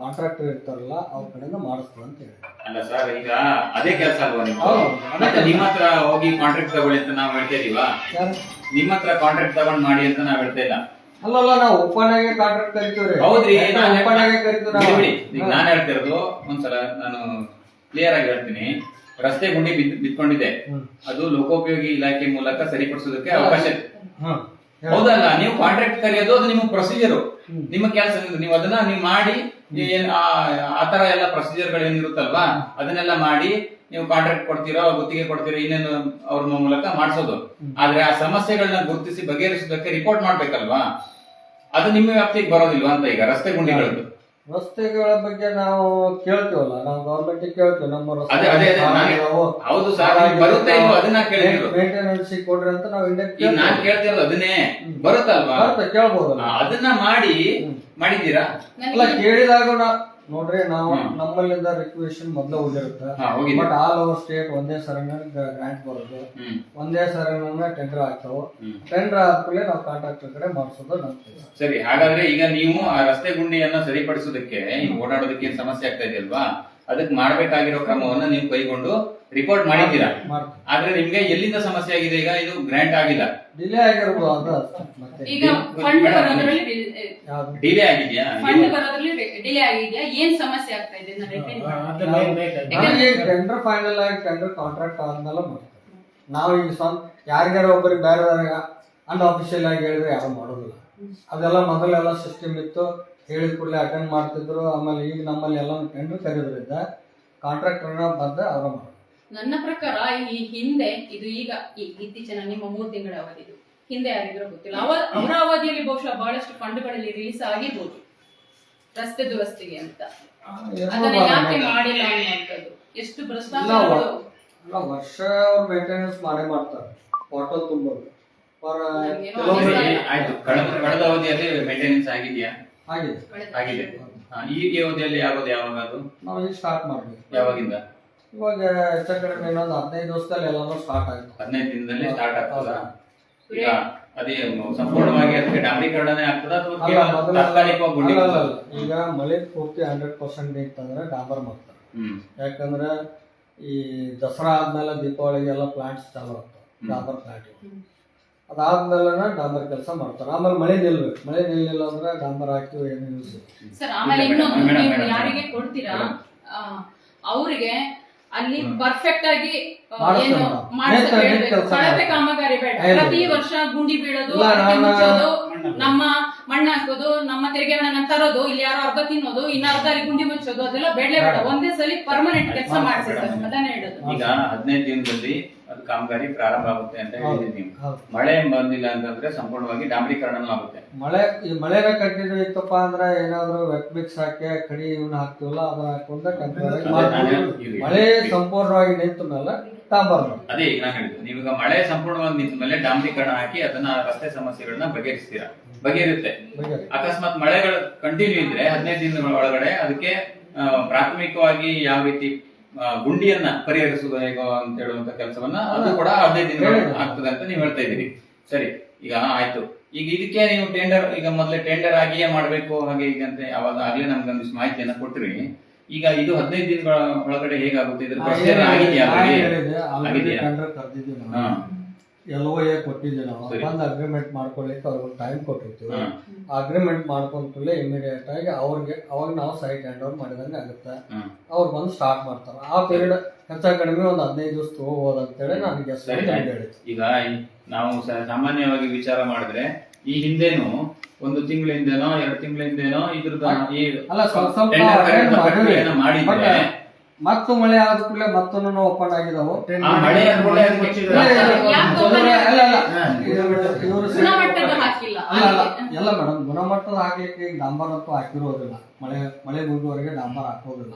ಕಾಂಟ್ರಾಕ್ಟರ್ ಇರ್ತಾರಲ್ಲ ಅವ್ರ ಕಡೆಯಿಂದ ಮಾಡಿಸ್ತು ಅಂತ ಹೇಳಿ. ಅಲ್ಲ ಸರ್ ಈಗ ಅದೇ ಕೆಲಸ ಅಲ್ವಾ ನೀವು. ಮತ್ತೆ ನಿಮ್ಮ ಹತ್ರ ಹೋಗಿ ಕಾಂಟ್ರಾಕ್ಟ್ ತಗೊಳ್ಳಿ ಅಂತ ನಾವು ಹೇಳ್ತಾ ಇದೀವಾ? ನಿಮ್ಮ ಹತ್ರ ಕಾಂಟ್ರಾಕ್ಟ್ ತಗೊಂಡ್ ಮಾಡಿ ಅಂತ ನಾವ್ ಹೇಳ್ತಾ ಇಲ್ಲ. ಅಲ್ಲಲ್ಲ ನಾವು ಓಪನ್ ಆಗಿ ಕಾಂಟ್ರಾಕ್ಟ್ ಕರಿತೀವ್ರಿ. ಹೌದ್ರಿ ಓಪನ್ ಆಗಿ ಕರಿತೀವಿ ಬಿಡಿ, ಈಗ ನಾನ್ ಹೇಳ್ತಿರೋದು ಒಂದ್ಸಲ ನಾನು ಕ್ಲಿಯರ್ ಆಗಿ ಹೇಳ್ತೀನಿ. ರಸ್ತೆ ಗುಂಡಿ ಬಿದ್ ಬಿದ್ಕೊಂಡಿದೆ ಅದು ಲೋಕೋಪಯೋಗಿ ಇಲಾಖೆ ಮೂಲಕ ಸರಿಪಡಿಸೋದಕ್ಕೆ ಅವಕಾಶ. ಹೌದಲ್ಲ ನೀವು ಕಾಂಟ್ರಾಕ್ಟ್ ಕರೆಯೋದು ಅದು ನಿಮ್ಮ ಪ್ರೊಸೀಜರ್ ನಿಮ್ಮ ಕೆಲಸ ನೀವು ಅದನ್ನ ನೀವು ಮಾಡಿ ಏನ್ ಆ- ಆ ತರ ಎಲ್ಲ ಪ್ರೊಸೀಜರ್ಗಳು ಏನಿರುತ್ತಲ್ವಾ ಅದನ್ನೆಲ್ಲ ಮಾಡಿ ನೀವು ಕಾಂಟ್ರಾಕ್ಟ್ ಕೊಡ್ತೀರೋ ಗುತ್ತಿಗೆ ಕೊಡ್ತೀರೋ ಇನ್ನೇನು ಅವ್ರ ಮೂಲಕ ಮಾಡಿಸೋದು. ಆದ್ರೆ ಆ ಸಮಸ್ಯೆಗಳನ್ನ ಗುರುತಿಸಿ ಬಗೆಹರಿಸೋದಕ್ಕೆ ರಿಪೋರ್ಟ್ ಮಾಡ್ಬೇಕಲ್ವಾ? ಅದು ನಿಮ್ಮ ವ್ಯಾಪ್ತಿಗೆ ಬರೋದಿಲ್ವಾ ಅಂತ ಈಗ ರಸ್ತೆ ಗುಂಡಿಗಳದ್ದು. ರಸ್ತೆಗಳ ಬಗ್ಗೆ ನಾವು ಕೇಳ್ತೀವಲ್ಲ ನಾವು ಗೌರ್ಮೆಂಟ್ ಕೇಳ್ತೀವಿ ನಮ್ಮ ಅದೇ ಅದೇ ಅದೇ ನಾನು- ಹೌದು ಸರ್ ಬರುತ್ತೆ ಇಲ್ವೋ ಅದನ್ನ ಕೇಳಿದ್ರು ಮೇಂಟೆನೆನ್ಸ್ ಕೊಡ್ರಿ ಅಂತ ನಾವು ಇಂಡಿಯಾ ಈಗ ನಾನ್ ಕೇಳ್ತಿರೋದು ಅದನ್ನೇ. ಬರುತ್ತಲ್ವಾ ಕೇಳ್ಬೋದಲ್ಲ. ಆ, ಅದನ್ನ ಮಾಡಿ ಮಾಡಿದ್ದೀರಾ? ಅಲ್ಲ ಕೇಳಿದಾಗ ನಾ- ನೋಡ್ರಿ ನಾವು ನಮ್ಮಲ್ಲಿಂದ ರಿಕ್ವೇಶನ್ ಮೊದಲು ಹೋಗಿರುತ್ತೆ. ಬಟ್ ಆಲ್ ಓವರ್ ಸ್ಟೇಟ್ ಒಂದೇ ಸರಣ ಗ್ರಾಂಟ್ ಬರುತ್ತೆ ಒಂದೇ ಸರಣ ಟೆಂಡರ್ ಆಗ್ತಾವ. ಟೆಂಡರ್ ಆದ್ಮೇಲೆ ನಾವು ಕಾಂಟ್ರಾಕ್ಟರ್ ಕಡೆ ಮಾಡಿಸೋದು ನಮ್ಮ ಕೆಲಸ ಸರಿ ಹಾಗಾದ್ರೆ ಈಗ ನೀವು ಆ ರಸ್ತೆ ಗುಂಡಿಯನ್ನ ಸರಿಪಡಿಸೋದಕ್ಕೆ ಓಡಾಡೋದಕ್ಕೆ ಏನ್ ಸಮಸ್ಯೆ ಆಗ್ತಾ ಇದೆಯಲ್ವಾ ಅದಕ್ಕೆ ಮಾಡಬೇಕಾಗಿರೋ ಕ್ರಮವನ್ನ ನೀವು ಕೈಗೊಂಡು ರಿಪೋರ್ಟ್ ಮಾಡಿದ್ದೀರಾ? ಆದ್ರೆ ನಿಮ್ಗೆ ಎಲ್ಲಿಂದ ಸಮಸ್ಯೆ ಆಗಿದೆ ಈಗ? ಇದು ಗ್ರಾಂಟ್ ಆಗಿಲ್ಲ. ಡಿಲೇ ಆಗಿರ್ಬೋದು ಡಿಲೇ ಆಗಿದ್ಯಾ? ಫಂಡ್ ಬರೋದ್ರಲ್ಲಿ ಡಿಲೇ ಆಗಿದೆಯಾ? ಏನ್ ಸಮಸ್ಯೆ ಆಗ್ತಾ ಇದೆ? ಟೆಂಡರ್ ಫೈನಲ್ ಆಗಿ ಟೆಂಡರ್ ಕಾಂಟ್ರಾಕ್ಟ್ ಆದ್ಮೇಲೆ ನಾವು ಈಗ ಸ್ವಂತ ಯಾರಿಗಾರ ಒಬ್ಬರಿಗೆ ಬೇರೆ ಅನ್ಅಫಿಷಿಯಲ್ ಆಗಿ ಹೇಳಿದ್ರೆ ಯಾರು ಮಾಡೋದಿಲ್ಲ. ಅದೆಲ್ಲ ಮೊದಲೆಲ್ಲ ಸಿಸ್ಟಮ್ ಇತ್ತು. ಹೇಳಿದ ಕೂಡಲೇ ಅಟೆಂಡ್ ಮಾಡ್ತಿದ್ರು. ಆಮೇಲೆ ಈಗ ನಮ್ಮಲ್ಲಿ ಎಲ್ಲ ಟೆಂಡರ್ ಕರೆಯೋದ್ರಿಂದ ಕಾಂಟ್ರಾಕ್ಟರ್ನ ಬಂದ ಆರಂಭ ಮಾಡೋದು ನನ್ನ ಪ್ರಕಾರ ಈ ಹಿಂದೆ ಇದು ಈಗ ಈ ಇತ್ತೀಚಿನ ನಿಮ್ಮ ಮೂರು ತಿಂಗಳ ಅವಧಿದು ಹಿಂದೆ ಯಾರಿದ್ರೂ ಗೊತ್ತಿಲ್ಲ. ಅವ ಅವರ ಅವಧಿಯಲ್ಲಿ ಬಹುಶಃ ಬಹಳಷ್ಟು ಫಂಡ್ಗಳಲ್ಲಿ ರಿಲೀಸ್ ಆಗಿರ್ಬೋದು. ರಸ್ತೆ ದುರಸ್ತಿಗೆ ಅಂತ. ಅದನ್ನ ಯಾಕೆ ಮಾಡಿಲ್ಲ ಅನ್ನುವಂಥದ್ದು ಎಷ್ಟು ಭ್ರಷ್ಟಾಚಾರಗಳು ಅಲ್ಲ ವರ್ಷ ಅವ್ರು ಮೇಂಟೆನೆನ್ಸ್ ಮಾಡೇ ಮಾಡ್ತಾರೆ. ಬಾಟಲ್ ತುಂಬೋದು. ಪರ್ ನಮ್ಗೇನೋ ಕಿಲೋಮೀಟರ್ ಅನಿಸ್ತಾ ಇಲ್ಲ. ಆಯ್ತು. ಕಳೆದ ಕಳೆದ ಅವಧಿಯಲ್ಲಿ ಮೇಂಟೆನೆನ್ಸ್ ಆಗಿದೆಯಾ? ಆಗಿದೆ ಆಗಿದೆ ಹಾ, ಈ ಈ ಅವಧಿಯಲ್ಲಿ ಆಗೋದು ಯಾವಾಗ ಅದು? ನಾವು ಈಗ ಸ್ಟಾರ್ಟ್ ಮಾಡ್ಬೇಕು. ಯಾವಾಗಿಂದ? ಇವಾಗ ಹೆಚ್ಚು ಕಡಿಮೆ ಇನ್ನೊಂದು ಹದಿನೈದು ದಿವಸದಲ್ಲಿ ಎಲ್ಲಾನು ಸ್ಟಾರ್ಟ್ ಆಯ್ತು. ಹದಿನೈದು ದಿನದಲ್ಲಿ ಸ್ಟಾರ್ಟ್ ಆಗ್ತದ? ಈಗ ಅದೇ ಸಂಪೂರ್ಣವಾಗಿ ಅದಕ್ಕೆ ಡಾಂಬರೀಕರಣನೇ ಆಗ್ತದ ಅಥವಾ ಅಲ್ಲ, ಕೇವಲ ಮೊದಲು- ತಾತ್ಕಾಲಿಕವಾಗಿ ಗುಂಡಿ ಅಲ್ಲ, ಅಲ್ಲ, ಅಲ್ಲ. ಈಗ ಮಳೆ ಪೂರ್ತಿ ಹಂಡ್ರೆಡ್ ಪರ್ಸೆಂಟ್ ಇತ್ತಂದ್ರೆ ಡಾಂಬರ್ ಮಾಡ್ತಾರೆ. ಹ್ಮ್. ಯಾಕಂದ್ರೆ ಈ ದಸರಾ ಆದ್ಮೇಲೆ ದೀಪಾವಳಿಗೆಲ್ಲ ಪ್ಲಾಂಟ್ಸ್ ಚಾಲು ಆಗ್ತವೆ. ಡಾಂಬರ್ ಪ್ಲಾಂಟ್ ಅದಾದ್ಮೇಲೆ ಡಾಂಬರ್ ಕೆಲಸ ಮಾಡ್ತಾರೆ. ಆಮೇಲೆ ಮಳೆ ನಿಲ್ಬೇಕು. ಮಳೆ ನಿಲ್ಲಿಲ್ಲ ಅಂದ್ರೆ ಡಾಂಬರ್ ಹಾಕ್ತಿವಿ ಏನು ಸರ್ ಆಮೇಲೆ ಇನ್ನೊಂದು ನೀವು ಯಾರಿಗೆ ಕೊಡ್ತೀರಾ? ಅವ್ರಿಗೆ ಅಲ್ಲಿ ಪರ್ಫೆಕ್ಟ್ ಆಗಿ ಏನು. ಕೆಲ್ಸ ಕಳಪೆ ಮಾಡ್ತಾರೆ. ಕಾಮಗಾರಿ ಬೇಡ. ಪ್ರತಿ ವರ್ಷ ಗುಂಡಿ ಬೀಳೋದು ನಮ್ಮ ಮಣ್ಣು ಹಾಕೋದು ನಮ್ಮ ತೆರಿಗೆ ತರೋದು ಇಲ್ಲಿ ಯಾರೋ ಅರ್ಧ ತಿನ್ನೋದು ಇನ್ನ ಅರ್ಧ ಅಲ್ಲಿ ಗುಂಡಿ ಮುಚ್ಚೋದು ಅದೆಲ್ಲ ಬೇಡಲೇ ಬೇಡ. ಒಂದೇ ಸಲ ಪರ್ಮನೆಂಟ್ ಕೆಲಸ ಮಾಡಿಸಿ ಬೇಡ. ಅದನ್ನೇ ಹೇಳೋದು. ಈಗ ಹದಿನೈದು ದಿನದಲ್ಲಿ ಅದು ಕಾಮಗಾರಿ ಪ್ರಾರಂಭ ಆಗುತ್ತೆ ಅಂತ ನೀವು. ಮಳೆ ಬಂದಿಲ್ಲ ಅಂತಂದ್ರೆ ಸಂಪೂರ್ಣವಾಗಿ ಡಾಮ್ರೀಕರಣನೂ ಆಗುತ್ತೆ. ಮಳೆ ಈ ಮಳೆನ ಕಂಟಿನ್ಯೂ ಇತ್ತಪ್ಪ ಅಂದ್ರೆ ಏನಾದ್ರು ವೆಟ್ ಮಿಕ್ಸ್ ಹಾಕಿ ಕಡಿ ಇವನ್ನ ಹಾಕ್ತಿವಲ್ಲ ಅದನ್ನ ಹಾಕೊಂಡ ಮಳೆ ಸಂಪೂರ್ಣವಾಗಿ ನಿಂತ ಮೇಲೆ ಅದೇ ಈಗ ನಾನು ಹೇಳಿದ್ದು ನೀವೀಗ ಮಳೆ ಸಂಪೂರ್ಣವಾಗಿ ನಿಂತ ಮೇಲೆ ಡಾಂಬರೀಕರಣ ಹಾಕಿ ಅದನ್ನ ರಸ್ತೆ ಸಮಸ್ಯೆಗಳನ್ನ ಬಗೆಹರಿಸ್ತೀರಾ? ಬಗೆಹರುತ್ತೆ ಬಗ್ಗೆ ಅಕಸ್ಮಾತ್ ಮಳೆಗಳು ಕಂಟಿನ್ಯೂ ಇದ್ರೆ ಹದಿನೈದು ದಿನಗಳ ಒಳಗಡೆ ಅದಕ್ಕೆ ಪ್ರಾಥಮಿಕವಾಗಿ ಯಾವ ರೀತಿ ಗುಂಡಿಯನ್ನ ಪರಿಹರಿಸುವುದು ಹೇಗೋ ಅಂತ ಹೇಳುವಂತ ಕೆಲಸವನ್ನ ಅದು ಕೂಡ ಹದಿನೈದು ದಿನಗಳು ಆಗ್ತದೆ ಅಂತ ನೀವು ಹೇಳ್ತಾ ಇದ್ದೀರಿ. ಸರಿ ಈಗ ಆಯ್ತು. ಈಗ ಇದಕ್ಕೆ ನೀವು ಟೆಂಡರ್ ಈಗ ಮೊದಲೇ ಟೆಂಡರ್ ಆಗಿಯೇ ಮಾಡ್ಬೇಕು ಹಾಗೆ ಈಗ ಅಂತ ಯಾವಾಗ ಆಗ್ಲೇ ನಮ್ಗೆ ಒಂದಿಷ್ಟು ಮಾಹಿತಿಯನ್ನ ಕೊಟ್ರಿ. ಈಗ ಇದು ಹದಿನೈದು ದಿನಗಳ ಒಳಗಡೆ ಹೇಗಾಗುತ್ತೆ? ಇದ್ರ ಪ್ರಶ್ನೆ ಆಗಿದೆಯಾ ಆಗಿದೆಯಾ? ಎಲ್ ಎ ಕೊಟ್ಟಿದ್ದೀವಿ ನಾವು ಸರಿ. ಬಂದು ಅಗ್ರಿಮೆಂಟ್ ಮಾಡ್ಕೊಳ್ಳಿಕ್ಕೆ ಅವ್ರಿಗೆ ಟೈಮ್ ಕೊಟ್ಟಿರ್ತೀವಿ ಆ ಅಗ್ರಿಮೆಂಟ್ ಮಾಡ್ಕೊಂತಲೇ ಇಮಿಡಿಯೇಟ್ ಆಗಿ ಅವ್ರಿಗೆ ಅವಾಗ ನಾವು ಸೈಟ್ ಹ್ಯಾಂಡ್ ಓವರ್ ಮಾಡಿದಂಗೆ ಆಗುತ್ತೆ ಹ್ಮ್. ಅವ್ರು ಬಂದು ಸ್ಟಾರ್ಟ್ ಮಾಡ್ತಾರೆ ಆ ಪೀರಿಯಡ್ ಹೆಚ್ಚ ಕಡಿಮೆ ಒಂದು ಹದಿನೈದು ದಿವಸ ತಗೋಬಹುದು ಅಂತೇಳಿ ನನಗೆ ಎಷ್ಟು ಸರಿ, ಆಯ್ತು. ಹೇಳಿದ್ದು ಈಗ ಈ- ನಾವು ಸ- ಸಾಮಾನ್ಯವಾಗಿ ವಿಚಾರ ಮಾಡಿದ್ರೆ ಈ ಹಿಂದೆನೂ ಒಂದು ತಿಂಗಳ ಹಿಂದೆನೋ ಎರಡು ತಿಂಗಳ ಹಿಂದೆನೋ ಇದ್ರದ್ದು ಈ ಅಲ್ಲ ಸ್ವಲ್ಪ ಪ್ರಕ್ರಿಯೆಯನ್ನ ಮಾಡಿದ್ರೆ ಮತ್ತು ಮಳೆ ಆದ ಕೂಡಲೇ ಮತ್ತೊಂದು ಓಪನ್ ಆಗಿದಾವು. ಎಲ್ಲ ಮೇಡಮ್ ಗುಣಮಟ್ಟದ ಹಾಕ್ಲಿಕ್ಕೆ ಈಗ ಡಾಂಬರ್ ಅಂತೂ ಹಾಕಿರೋದಿಲ್ಲ. ಮಳೆ ಮಳೆ ಮುಗಿದವರೆಗೆ ಡಾಂಬರ್ ಹಾಕೋದಿಲ್ಲ.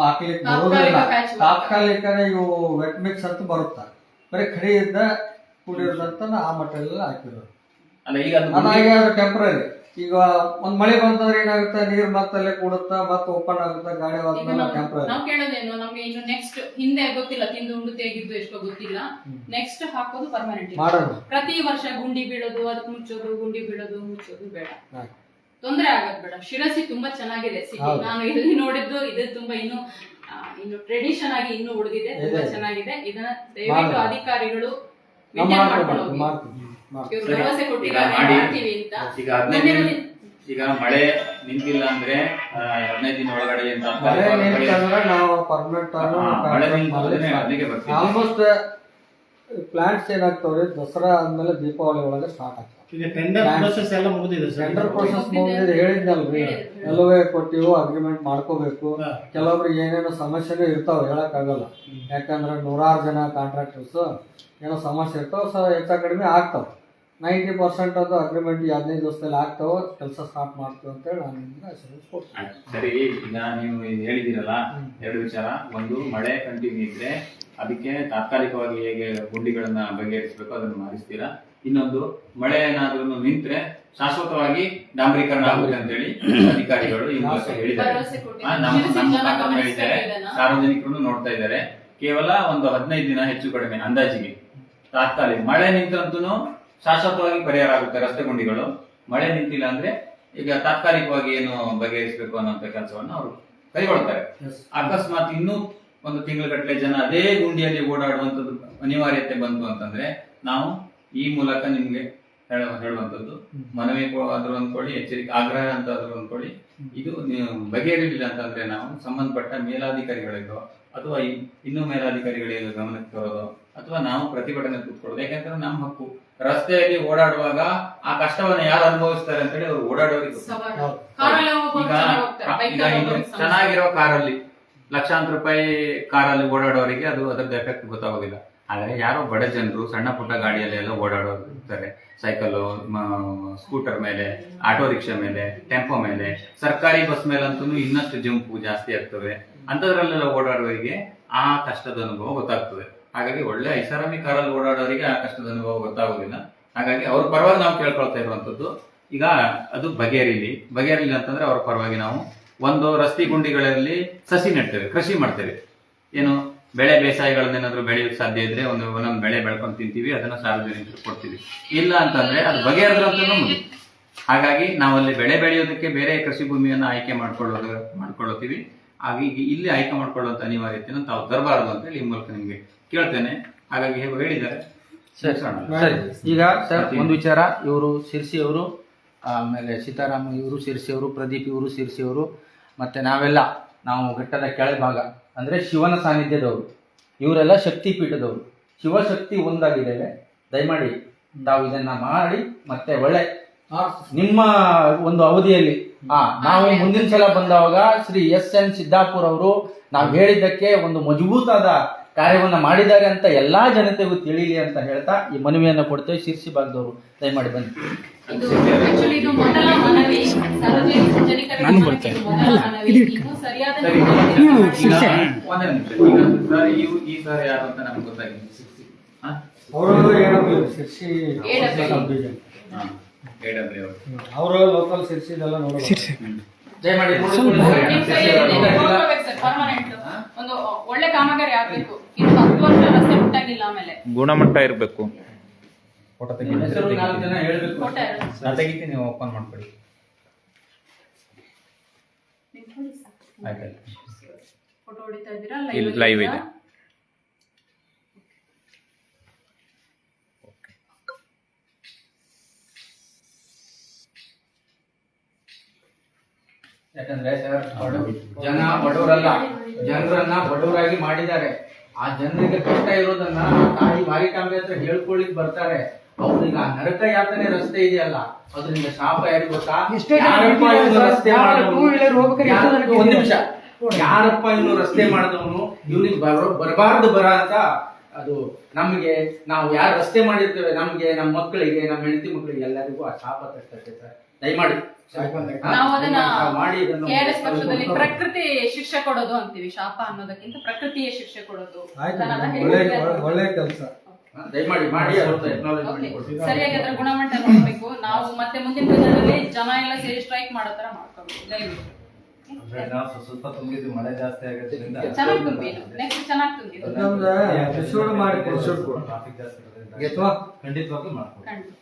ಹಾಕ್ಲಿಕ್ಕೆ ಬರೋದಿಲ್ಲ. ತಾತ್ಕಾಲಿಕ ತಾತ್ಕಾಲಿಕನೇ ಇವು ವೆಟ್ ಮಿಕ್ಸ್ ಅಂತ ಬರುತ್ತ. ಬರೀ ಖಡಿ ಇದ್ದ ಕೂಡಿರೋದಂತ ಆ ಮಟ್ಟೆಲ್ಲ ಹಾಕಿರೋದು. ಈಗ ಅದಾಗಿ ಅದು ಟೆಂಪ್ರರಿ ಈಗ ಒಂದ್ ಮಳೆ ಬಂತಂದ್ರೆ ಏನಾಗುತ್ತೆ? ನೀರ್ ಮತ್ತಲ್ಲೇ ಕೂಡುತ್ತಾ ಮತ್ತೆ ಓಪನ್ ಆಗುತ್ತೆ ಟೆಂಪ್ರರಿ ನಾವು ಕೇಳೋದೇನು? ನಮ್ಗೆ ಇನ್ನು ನೆಕ್ಸ್ಟ್ ಹಿಂದೆ ಗೊತ್ತಿಲ್ಲ ತಿಂದು ಉಂಡು ತೆಗಿದ್ದು ಎಷ್ಟೋ ಗೊತ್ತಿಲ್ಲ. ನೆಕ್ಸ್ಟ್ ಹಾಕೋದು ಪರ್ಮನೆಂಟ್ ಪ್ರತಿ ವರ್ಷ ಗುಂಡಿ ಬೀಳೋದು ಅದಕ್ಕೆ ಮುಚ್ಚೋದು ಗುಂಡಿ ಬೀಳೋದು ಮುಚ್ಚೋದು ಬೇಡ. ತೊಂದರೆ ಆಗೋದು ಬೇಡ. ಶಿರಸಿ ತುಂಬಾ ಚೆನ್ನಾಗಿದೆ ಸಿಟಿ. ನಾನು ಎಲ್ಲಿ ನೋಡಿದ್ದು ಇದು ತುಂಬಾ ಇನ್ನು ಇನ್ನು ಟ್ರೆಡಿಷನ್ ಆಗಿ ಇನ್ನು ಉಳಿದಿದೆ ತುಂಬಾ ಚೆನ್ನಾಗಿದೆ. ಇದನ್ನ ದಯವಿಟ್ಟು ಅಧಿಕಾರಿಗಳು ಮಾಡ್ಕೊಂಡು ಇವ್ರು ಸರಿ. ಭರವಸೆ ಈಗ ಮಾಡಿ. ಮಾಡ್ತೀವಿ ಅಂತ. ಈಗ ಹದಿನೈದು ದಿನ ಈಗ ಮಳೆ ನಿಂತಿಲ್ಲ ಅಂದ್ರೆ ಆ, ಹದಿನೈದು ದಿನ ಒಳಗಡೆ ಅಂತ ಮಳೆ ನಿಂತಂದ್ರೆ ನಾವು ಪರ್ಮನೆಂಟ್ ಹಾ, ಮಳೆ ನಿಂತಂದ್ರೆ ಅಲ್ಲಿಗೆ ಬರ್ತೀವಿ. Almost plants ಏನಾಗ್ತಾವ್ರಿ? ದಸರಾ ಆದ್ಮೇಲೆ ದೀಪಾವಳಿ ಒಳಗೆ ಸ್ಟಾರ್ಟ್ ಆಗ್ತಾವ. ಈಗ ಟೆಂಡರ್ ಪ್ರೋಸೆಸ್ ಎಲ್ಲ ಮುಗಿದಿದೆ ಸರ್? ಟೆಂಡರ್ ಪ್ರೊಸೆಸ್ ಮುಗಿದಿದೆ. ಹೇಳಿದ್ನಲ್ರಿ. ಎಲ್ಲವೇ ಕೊಟ್ಟಿವು ಅಗ್ರಿಮೆಂಟ್ ಮಾಡ್ಕೋಬೇಕು. ಹಾ. ಕೆಲವೊಬ್ರಿಗೆ ಏನೇನೋ ಸಮಸ್ಯೆಗಳು ಇರ್ತಾವ ಹೇಳಕ್ ಆಗಲ್ಲ ಯಾಕಂದ್ರೆ ನೂರಾರು ಜನ ಕಾಂಟ್ರಾಕ್ಟರ್ಸ್ ಏನೋ ಸಮಸ್ಯೆ ಇರ್ತಾವ ಸೊ ಹೆಚ್ಚ ಕಡಿಮೆ ಆಗ್ತಾವ. ನೈಂಟಿ ಪರ್ಸೆಂಟ್ ಅದು ಅಗ್ರಿಮೆಂಟ್ ಹದಿನೈದು ದಿವಸದಲ್ಲಿ ಆಗ್ತಾವ ಕೆಲಸ ಸ್ಟಾರ್ಟ್ ಮಾಡ್ತೀವಿ ಅಂತೇಳಿ ನಾನು ನಿಮ್ಗೆ ಕೊಡ್ತೀನಿ. ಸರಿ ಈಗ ನೀವು ಹೇಳಿದಿರಲ್ಲ ಎರಡು ವಿಚಾರ. ಒಂದು ಮಳೆ ಕಂಟಿನ್ಯೂ ಇದ್ರೆ ಅದಕ್ಕೆ ತಾತ್ಕಾಲಿಕವಾಗಿ ಹೇಗೆ ಗುಂಡಿಗಳನ್ನ ಬಗೆಹರಿಸಬೇಕು ಅದನ್ನು ಮಾಡಿಸ್ತೀರಾ? ಇನ್ನೊಂದು ಮಳೆ ಏನಾದ್ರೂ ನಿಂತ್ರೆ ಶಾಶ್ವತವಾಗಿ ಡಾಂಬರೀಕರಣ ಆಗುತ್ತೆ ಅಂತ ಹೇಳಿ ಅಧಿಕಾರಿಗಳು ಈ ಮೂಲಕ ಹೇಳಿದ್ದಾರೆ. ನಮ್ಮ ನಮ್ಮ ಹೇಳಿದ್ದಾರೆ. ಸಾರ್ವಜನಿಕರು ನೋಡ್ತಾ ಇದ್ದಾರೆ. ಕೇವಲ ಒಂದು ಹದಿನೈದು ದಿನ ಹೆಚ್ಚು ಕಡಿಮೆ ಅಂದಾಜಿಗೆ. ತಾತ್ಕಾಲಿಕ. ಮಳೆ ನಿಂತಂತೂ ಶಾಶ್ವತವಾಗಿ ಪರಿಹಾರ ಆಗುತ್ತೆ ರಸ್ತೆ ಗುಂಡಿಗಳು. ಮಳೆ ನಿಂತಿಲ್ಲ ಅಂದ್ರೆ ಈಗ ತಾತ್ಕಾಲಿಕವಾಗಿ ಏನು ಬಗೆಹರಿಸಬೇಕು ಅನ್ನೋಂಥ ಕೆಲಸವನ್ನು ಅವರು ಕೈಗೊಳ್ತಾರೆ. ಅಕಸ್ಮಾತ್ ಇನ್ನೂ ಒಂದು ತಿಂಗಳ ಜನ ಅದೇ ಗುಂಡಿಯಲ್ಲಿ ಓಡಾಡುವಂಥದ್ದು ಅನಿವಾರ್ಯತೆ ಬಂತು ಅಂತಂದ್ರೆ ನಾವು ಈ ಮೂಲಕ ನಿಮ್ಗೆ ಹೇಳ ಹೇಳುವಂಥದ್ದು. ಮನವಿ ಆದ್ರೂ ಅಂದ್ಕೊಳ್ಳಿ ಎಚ್ಚರಿಕೆ ಆಗ್ರಹ ಅಂತ ಆದ್ರೂ ಅಂದ್ಕೊಳ್ಳಿ ಇದು ನೀವು ಬಗೆಹರಿಲಿಲ್ಲ ಅಂತಂದ್ರೆ ನಾವು ಸಂಬಂಧಪಟ್ಟ ಮೇಲಾಧಿಕಾರಿಗಳಿಗೋ ಅಥವಾ ಇನ್ನು ಮೇಲಾಧಿಕಾರಿಗಳಿಗೆ ಗಮನಕ್ಕೆ ತರೋದು ಅಥವಾ ನಾವು ಪ್ರತಿಭಟನೆ ಕೂತ್ಕೊಳ್ಳೋದು. ಯಾಕಂದ್ರೆ ನಮ್ಮ ಹಕ್ಕು. ರಸ್ತೆಯಲ್ಲಿ ಓಡಾಡುವಾಗ ಆ ಕಷ್ಟವನ್ನು ಯಾರು ಅನುಭವಿಸ್ತಾರೆ ಅಂತೇಳಿ ಅವ್ರು ಓಡಾಡೋರಿಗೆ. ಚೆನ್ನಾಗಿರೋ ಕಾರಲ್ಲಿ ಲಕ್ಷಾಂತರ ರೂಪಾಯಿ ಕಾರಲ್ಲಿ ಓಡಾಡೋರಿಗೆ ಅದು ಅದರದ್ದು ಎಫೆಕ್ಟ್ ಗೊತ್ತಾಗೋದಿಲ್ಲ. ಆದರೆ ಯಾರೋ ಬಡ ಜನರು ಸಣ್ಣ ಪುಟ್ಟ ಗಾಡಿಯಲ್ಲಿ ಎಲ್ಲ ಓಡಾಡೋರು ಇರ್ತಾರೆ. ಸೈಕಲ್ಲು ಸ್ಕೂಟರ್ ಮೇಲೆ, ಆಟೋ ರಿಕ್ಷಾ ಮೇಲೆ, ಟೆಂಪೋ ಮೇಲೆ, ಸರ್ಕಾರಿ ಬಸ್ ಮೇಲಂತೂ ಇನ್ನಷ್ಟು ಜಂಪು ಜಾಸ್ತಿ ಆಗ್ತವೆ. ಅಂಥದ್ರಲ್ಲೆಲ್ಲ ಓಡಾಡೋರಿಗೆ ಆ ಕಷ್ಟದ ಅನುಭವ ಗೊತ್ತಾಗ್ತದೆ. ಹಾಗಾಗಿ ಒಳ್ಳೆ ಐಷಾರಾಮಿ ಕಾರಲ್ಲಿ ಓಡಾಡೋರಿಗೆ ಆ ಕಷ್ಟದ ಅನುಭವ ಗೊತ್ತಾಗೋದಿಲ್ಲ. ಹಾಗಾಗಿ ಅವ್ರ ಪರವಾಗಿ ನಾವು ಕೇಳ್ಕೊಳ್ತಾ ಇರುವಂತದ್ದು ಈಗ ಅದು ಬಗೆಹರಿಲಿ. ಬಗೆಹರಿಲಿ ಅಂತಂದ್ರೆ ಅವ್ರ ಪರವಾಗಿ ನಾವು ಒಂದು ರಸ್ತೆ ಗುಂಡಿಗಳಲ್ಲಿ ಸಸಿ ನೆಡ್ತೇವೆ, ಕೃಷಿ ಮಾಡ್ತೇವೆ. ಏನು? ಬೆಳೆ ಬೇಸಾಯಗಳನ್ನೇನಾದ್ರೂ ಬೆಳೆಯೋಕೆ ಸಾಧ್ಯ ಇದ್ರೆ ಒಂದು ಒಂದೊಂದು ಬೆಳೆ ಬೆಳ್ಕೊಂಡು ತಿಂತೀವಿ ಅದನ್ನ ಸಾರ್ವಜನಿಕರು ಕೊಡ್ತೀವಿ. ಇಲ್ಲ ಅಂತಂದ್ರೆ ಅದು ಬಗೆಹರಿದ್ರಂತೂ ಮುಗಿ ಹಾಗಾಗಿ ನಾವಲ್ಲಿ ಬೆಳೆ ಬೆಳೆಯೋದಕ್ಕೆ ಬೇರೆ ಕೃಷಿ ಭೂಮಿಯನ್ನು ಆಯ್ಕೆ ಮಾಡ್ಕೊಳ್ಳೋದು ಮಾಡ್ಕೊಳ್ಳೋತೀವಿ. ಹಾಗಾಗಿ ಇಲ್ಲಿ ಆಯ್ಕೆ ಮಾಡ್ಕೊಳ್ಳುವಂತ ಅನಿವಾರ್ಯತೆಯನ್ನು ತಾವು ತರಬಾರದು ಅಂತ ಹೇಳಿ ಈ ಮೂಲಕ ನಿಮಗೆ ಕೇಳ್ತೇನೆ. ಹಾಗಾಗಿ ಹೇಗೆ ಹೇಳಿದ್ದಾರೆ. ಸರಿ. ಸರಿ. ಈಗ ಸರ್ ಒಂದು ವಿಚಾರ. ಇವರು ಶಿರ್ಸಿ ಅವರು ಆಮೇಲೆ ಸೀತಾರಾಮ ಇವರು ಶಿರ್ಸಿ ಅವರು ಪ್ರದೀಪ್ ಇವರು ಶಿರ್ಸಿ ಅವರು ಮತ್ತೆ ನಾವೆಲ್ಲ ನಾವು ಘಟ್ಟದ ಕೆಳಭಾಗ. ಅಂದ್ರೆ ಶಿವನ ಸಾನ್ನಿಧ್ಯದವರು. ಇವರೆಲ್ಲ ಶಕ್ತಿ ಪೀಠದವರು ಶಿವಶಕ್ತಿ ಒಂದಾಗಿದ್ದೇವೆ. ದಯಮಾಡಿ ನಾವು ಇದನ್ನ ಮಾಡಿ ಮತ್ತೆ ಒಳ್ಳೆ ನಿಮ್ಮ ಒಂದು ಅವಧಿಯಲ್ಲಿ, ಆ, ನಾವು ಮುಂದಿನ ಸಲ ಬಂದವಾಗ ಶ್ರೀ ಎಸ್ ಎನ್ ಸಿದ್ದಾಪುರ್ ಅವರು ನಾವು ಹೇಳಿದ್ದಕ್ಕೆ ಒಂದು ಮಜಬೂತಾದ ಕಾರ್ಯವನ್ನ ಮಾಡಿದ್ದಾರೆ ಅಂತ ಎಲ್ಲಾ ಜನತೆಗೂ ತಿಳಿಲಿ ಅಂತ ಹೇಳ್ತಾ ಈ ಮನವಿಯನ್ನು ಕೊಡ್ತೇವೆ. ಶಿರ್ಸಿ ಭಾಗದವರು, ದಯಮಾಡಿ ಬನ್ನಿ. ಇದು ಆಕ್ಚುಲಿ ಇದು ಮೊದಲ ಮನವಿ. ಸಾರ್ವಜನಿಕರಿಗೆ ಇದು ಮೊದಲ ಮನವಿ. ಇನ್ನು ಸರಿಯಾದ ಸರಿ ನಿರ್ಣಯ ಈಗ ಶಿಕ್ಷೆ. ಒಂದೇ ನಿಮಿಷ. ಈಗ ಸರ್ ಇವ್ ಈ ಸರ್ ಯಾರು ಅಂತ ನಮ್ಗೆ ಗೊತ್ತಾಗಿದೆ. ಹಾ? ಅವರು ಶಿರ್ಸಿ ಲೋಕಲ್ ಶಿರ್ಸಿ ಇದೆಲ್ಲ ನೋಡೋದು ಒಂದು ಒಳ್ಳೆ ಕಾಮಗಾರಿ ಆಗ್ಬೇಕು. ಇನ್ನು ಹತ್ತು ವರ್ಷ ರಸ್ತೆ ಮುಟ್ಟಾಗಿಲ್ಲ ಆಮೇಲೆ. ಗುಣಮಟ್ಟ ಇರಬೇಕು. ಹೆಸರು ನಾಲ್ಕು ಜನ ಹೇಳ್ಬೇಕು ಫೋಟೋ ಎರಡು. ನಾನು ತೆಗಿತೀನಿ ನೀವು ಓಪನ್ ಮಾಡ್ಕೊಳ್ಳಿ ಆಯ್ತಾಯ್ತು. ಫೋಟೋ ಹೊಡಿತಾ ಇದ್ದೀರಾ? ಇಲ್ಲಿ live ಇದೆ. ಯಾಕಂದ್ರೆ ಸರ್ ಬಡ- ಜನ ಬಡವರಲ್ಲ. ಜನರನ್ನ ಬಡವರಾಗಿ ಮಾಡಿದ್ದಾರೆ. ಆ ಜನರಿಗೆ ಕಷ್ಟ ಇರೋದನ್ನ ಆ ತಾಯಿ ಮಾರಿಕಾಂಬೆ ಹತ್ರ ಹೇಳ್ಕೊಳ್ಳಿಕ್ ಬರ್ತಾರೆ. ಅವ್ರಿಗೆ ಆ ನರಕ ಯಾತನೆ ರಸ್ತೆ ಇದೆಯಲ್ಲ ಅದರಿಂದ ಶಾಪ ಯಾರಿಗೂ ಗೊತ್ತಾ? ಎಷ್ಟೋ ಜನ ಯಾರಪ್ಪ ಇವ್ನು. ರಸ್ತೆ ಮಾಡಿದವನು? ಹೋಗ್ಬೇಕಾದ್ರೆ ಎಷ್ಟೋ ಒಂದ್ ನಿಮಿಷ. ಯಾರಪ್ಪ ಇನ್ನು ರಸ್ತೆ ಮಾಡಿದವನು? ಇವನಿಗೆ ಬರಬಾರ್ದು ಬರ ಅಂತ ಅದು ನಮಗೆ ನಾವು ಯಾರು ರಸ್ತೆ ಮಾಡಿರ್ತೇವೆ ನಮ್ಗೆ ನಮ್ಮ ಮಕ್ಕಳಿಗೆ ನಮ್ಮ ಹೆಂಡತಿ ಮಕ್ಕಳಿಗೆ ಎಲ್ಲರಿಗೂ ಆ ಶಾಪ ತರ್ತೈತೆ ಸರ್. ದಯಮಾಡಿ. ಹಾ? ನಾವು ಅದನ್ನ ಮಾಡಿ ಇದನ್ನು ಕೆಆರ್ಎಸ್ ಪಕ್ಷದಲ್ಲಿ ಪ್ರಕೃತಿ ಶಿಕ್ಷೆ ಕೊಡೋದು ಅಂತೀವಿ ಶಾಪ ಅನ್ನೋದಕ್ಕಿಂತ ಪ್ರಕೃತಿಯೇ ಶಿಕ್ಷೆ ಕೊಡೋದು. ಆಯ್ತು ಅದನ್ನ ಒಳ್ಳೆ ಕೆಲಸ. ದಯಮಾಡಿ ಮಾಡಿ ಅವ್ರದ್ದು acknowledge ಮಾಡಿ Okay. ಸರಿಯಾಗಿ ಅದರ ಗುಣಮಟ್ಟ ನೋಡ್ಬೇಕು. ನಾವು ಮತ್ತೆ ಮುಂದಿನ ದಿನದಲ್ಲಿ ಜನ ಎಲ್ಲ ಸೇರಿ ಸ್ಟ್ರೈಕ್ ಮಾಡೋ ತರ ಮಾಡ್ಕೋಬೇಕು. ದಯವಿಟ್ಟು ಸ್ವಲ್ಪ ತುಂಬಿದ್ವಿ ಮಳೆ ಜಾಸ್ತಿ ಆಗೋದ್ರಿಂದ ಚೆನ್ನಾಗಿ ತುಂಬಿ ನೆಕ್ಸ್ಟ್ ಚೆನ್ನಾಗಿ ತುಂಬಿ ನಮ್ದು ರಿಸೋಡ್ ಮಾಡಿ ಕೊಡ್ಸೋದು ಕೂಡ ಅಥವಾ ಖಂಡಿತವಾಗ್ಲೂ ಮಾಡ್ಬೋದು ಖಂಡಿತ.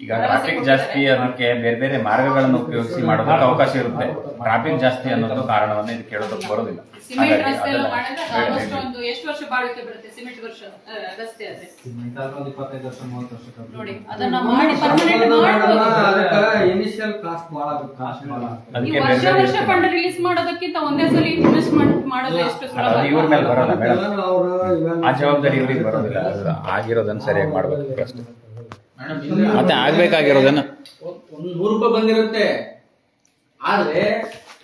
ಈಗ ಟ್ರಾಫಿಕ್ ಜಾಸ್ತಿ. ಅನ್ನೋಕೆ ಬೇರೆ ಬೇರೆ ಮಾರ್ಗಗಳನ್ನು ಉಪಯೋಗಿಸಿ ಮಾಡೋದಕ್ಕೆ ಅವಕಾಶ ಇರುತ್ತೆ. ಟ್ರಾಫಿಕ್ ಜಾಸ್ತಿ ಅನ್ನೋದು ಕಾರಣವನ್ನ ಇದು ಕೇಳೋದಕ್ಕೆ ಬರೋದಿಲ್ಲ. ಸಿಮೆಂಟ್ ಹಾಗಾಗಿ ರಸ್ತೆ ಎಲ್ಲ ಮಾಡಿದ್ರೆ ಬೇಡ, ಒಂದು ಎಷ್ಟು ವರ್ಷ ಬಾಳಿಕೆ ಬರುತ್ತೆ? ಸಿಮೆಂಟ್ ವರ್ಷ ಆ, ರಸ್ತೆ ಆದ್ರೆ ನೋಡಿ ಅದನ್ನ ಮಾಡಿ ಪರ್ಮನೆಂಟ್ ಅದಕ್ಕೆ ಇನಿಷಿಯಲ್ ಕಾಸ್ಟ್ ಭಾಳ ಆಗುತ್ತೆ ಕಾಸ್ಟ್ ಭಾಳ ಅದಕ್ಕೆ ವರ್ಷ ಬೇರೆ ವರ್ಷ ಬೇರೆ ಫಂಡ್ ರಿಲೀಸ್ ಮಾಡೋದಕ್ಕಿಂತ ಒಂದೇ ಸಲ ಇನ್ವೆಸ್ಟ್ಮೆಂಟ್ ಮಾಡೋದು ಎಷ್ಟು ಸುಲಭ? ಅದು ಇವ್ರ ಮೇಲೆ ಬರೋಲ್ಲ ಮೇಡಮ್. ಅವರು ಆ ಜವಾಬ್ದಾರಿ ಇವ್ರಿಗೆ ಬರೋದಿಲ್ಲ. ಅದು ಆಗಿರೋದನ್ನ ಸರಿಯಾಗಿ ಮಾಡ್ಬೇಕು ಅಷ್ಟೇ ಮತ್ತೆ ಆಗ್ಬೇಕಾಗಿರೋದನ್ನ. ಒಂದ್ ನೂರು ರೂಪಾಯಿ ಬಂದಿರುತ್ತೆ. ಆದ್ರೆ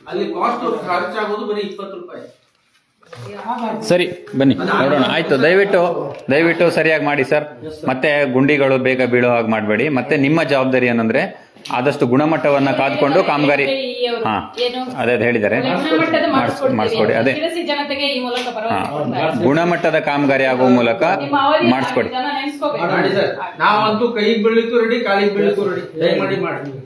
ಅಲ್ಲಿ ಕಾಸ್ಟ್ ಖರ್ಚಾಗೋದು ಬರೀ ಇಪ್ಪತ್ತು ರೂಪಾಯಿ. ಸರಿ ಬನ್ನಿ. ನೋಡೋಣ. ಆಯ್ತು ದಯವಿಟ್ಟು ದಯವಿಟ್ಟು ಸರಿಯಾಗಿ ಮಾಡಿ ಸರ್. ಮತ್ತೆ ಗುಂಡಿಗಳು ಬೇಗ ಬೀಳೋ ಹಾಗೆ ಮಾಡಬೇಡಿ. ಮತ್ತೆ ನಿಮ್ಮ ಜವಾಬ್ದಾರಿ ಏನಂದ್ರೆ ಆದಷ್ಟು ಗುಣಮಟ್ಟವನ್ನ ಕಾದ್ಕೊಂಡು ಕಾಮಗಾರಿ ಹಾ. ಏನು? ಅದೇ ಅದೇ ಹೇಳಿದ್ದಾರೆ. ಮಾಡಿಸ್ಕೊಡಿ. ಅದೇ. ಶಿರಸಿ ಜನತೆಗೆ ಈ ಮೂಲಕ ಹಾ. ಗುಣಮಟ್ಟದ ಕಾಮಗಾರಿ ಆಗುವ ಮೂಲಕ ಮಾಡಿಸ್ಕೊಡಿ. ನಾವಂತೂ ಕೈಗೆ ರೆಡಿ ಕಾಲಿಗೆ ರೆಡಿ ಮಾಡಿ.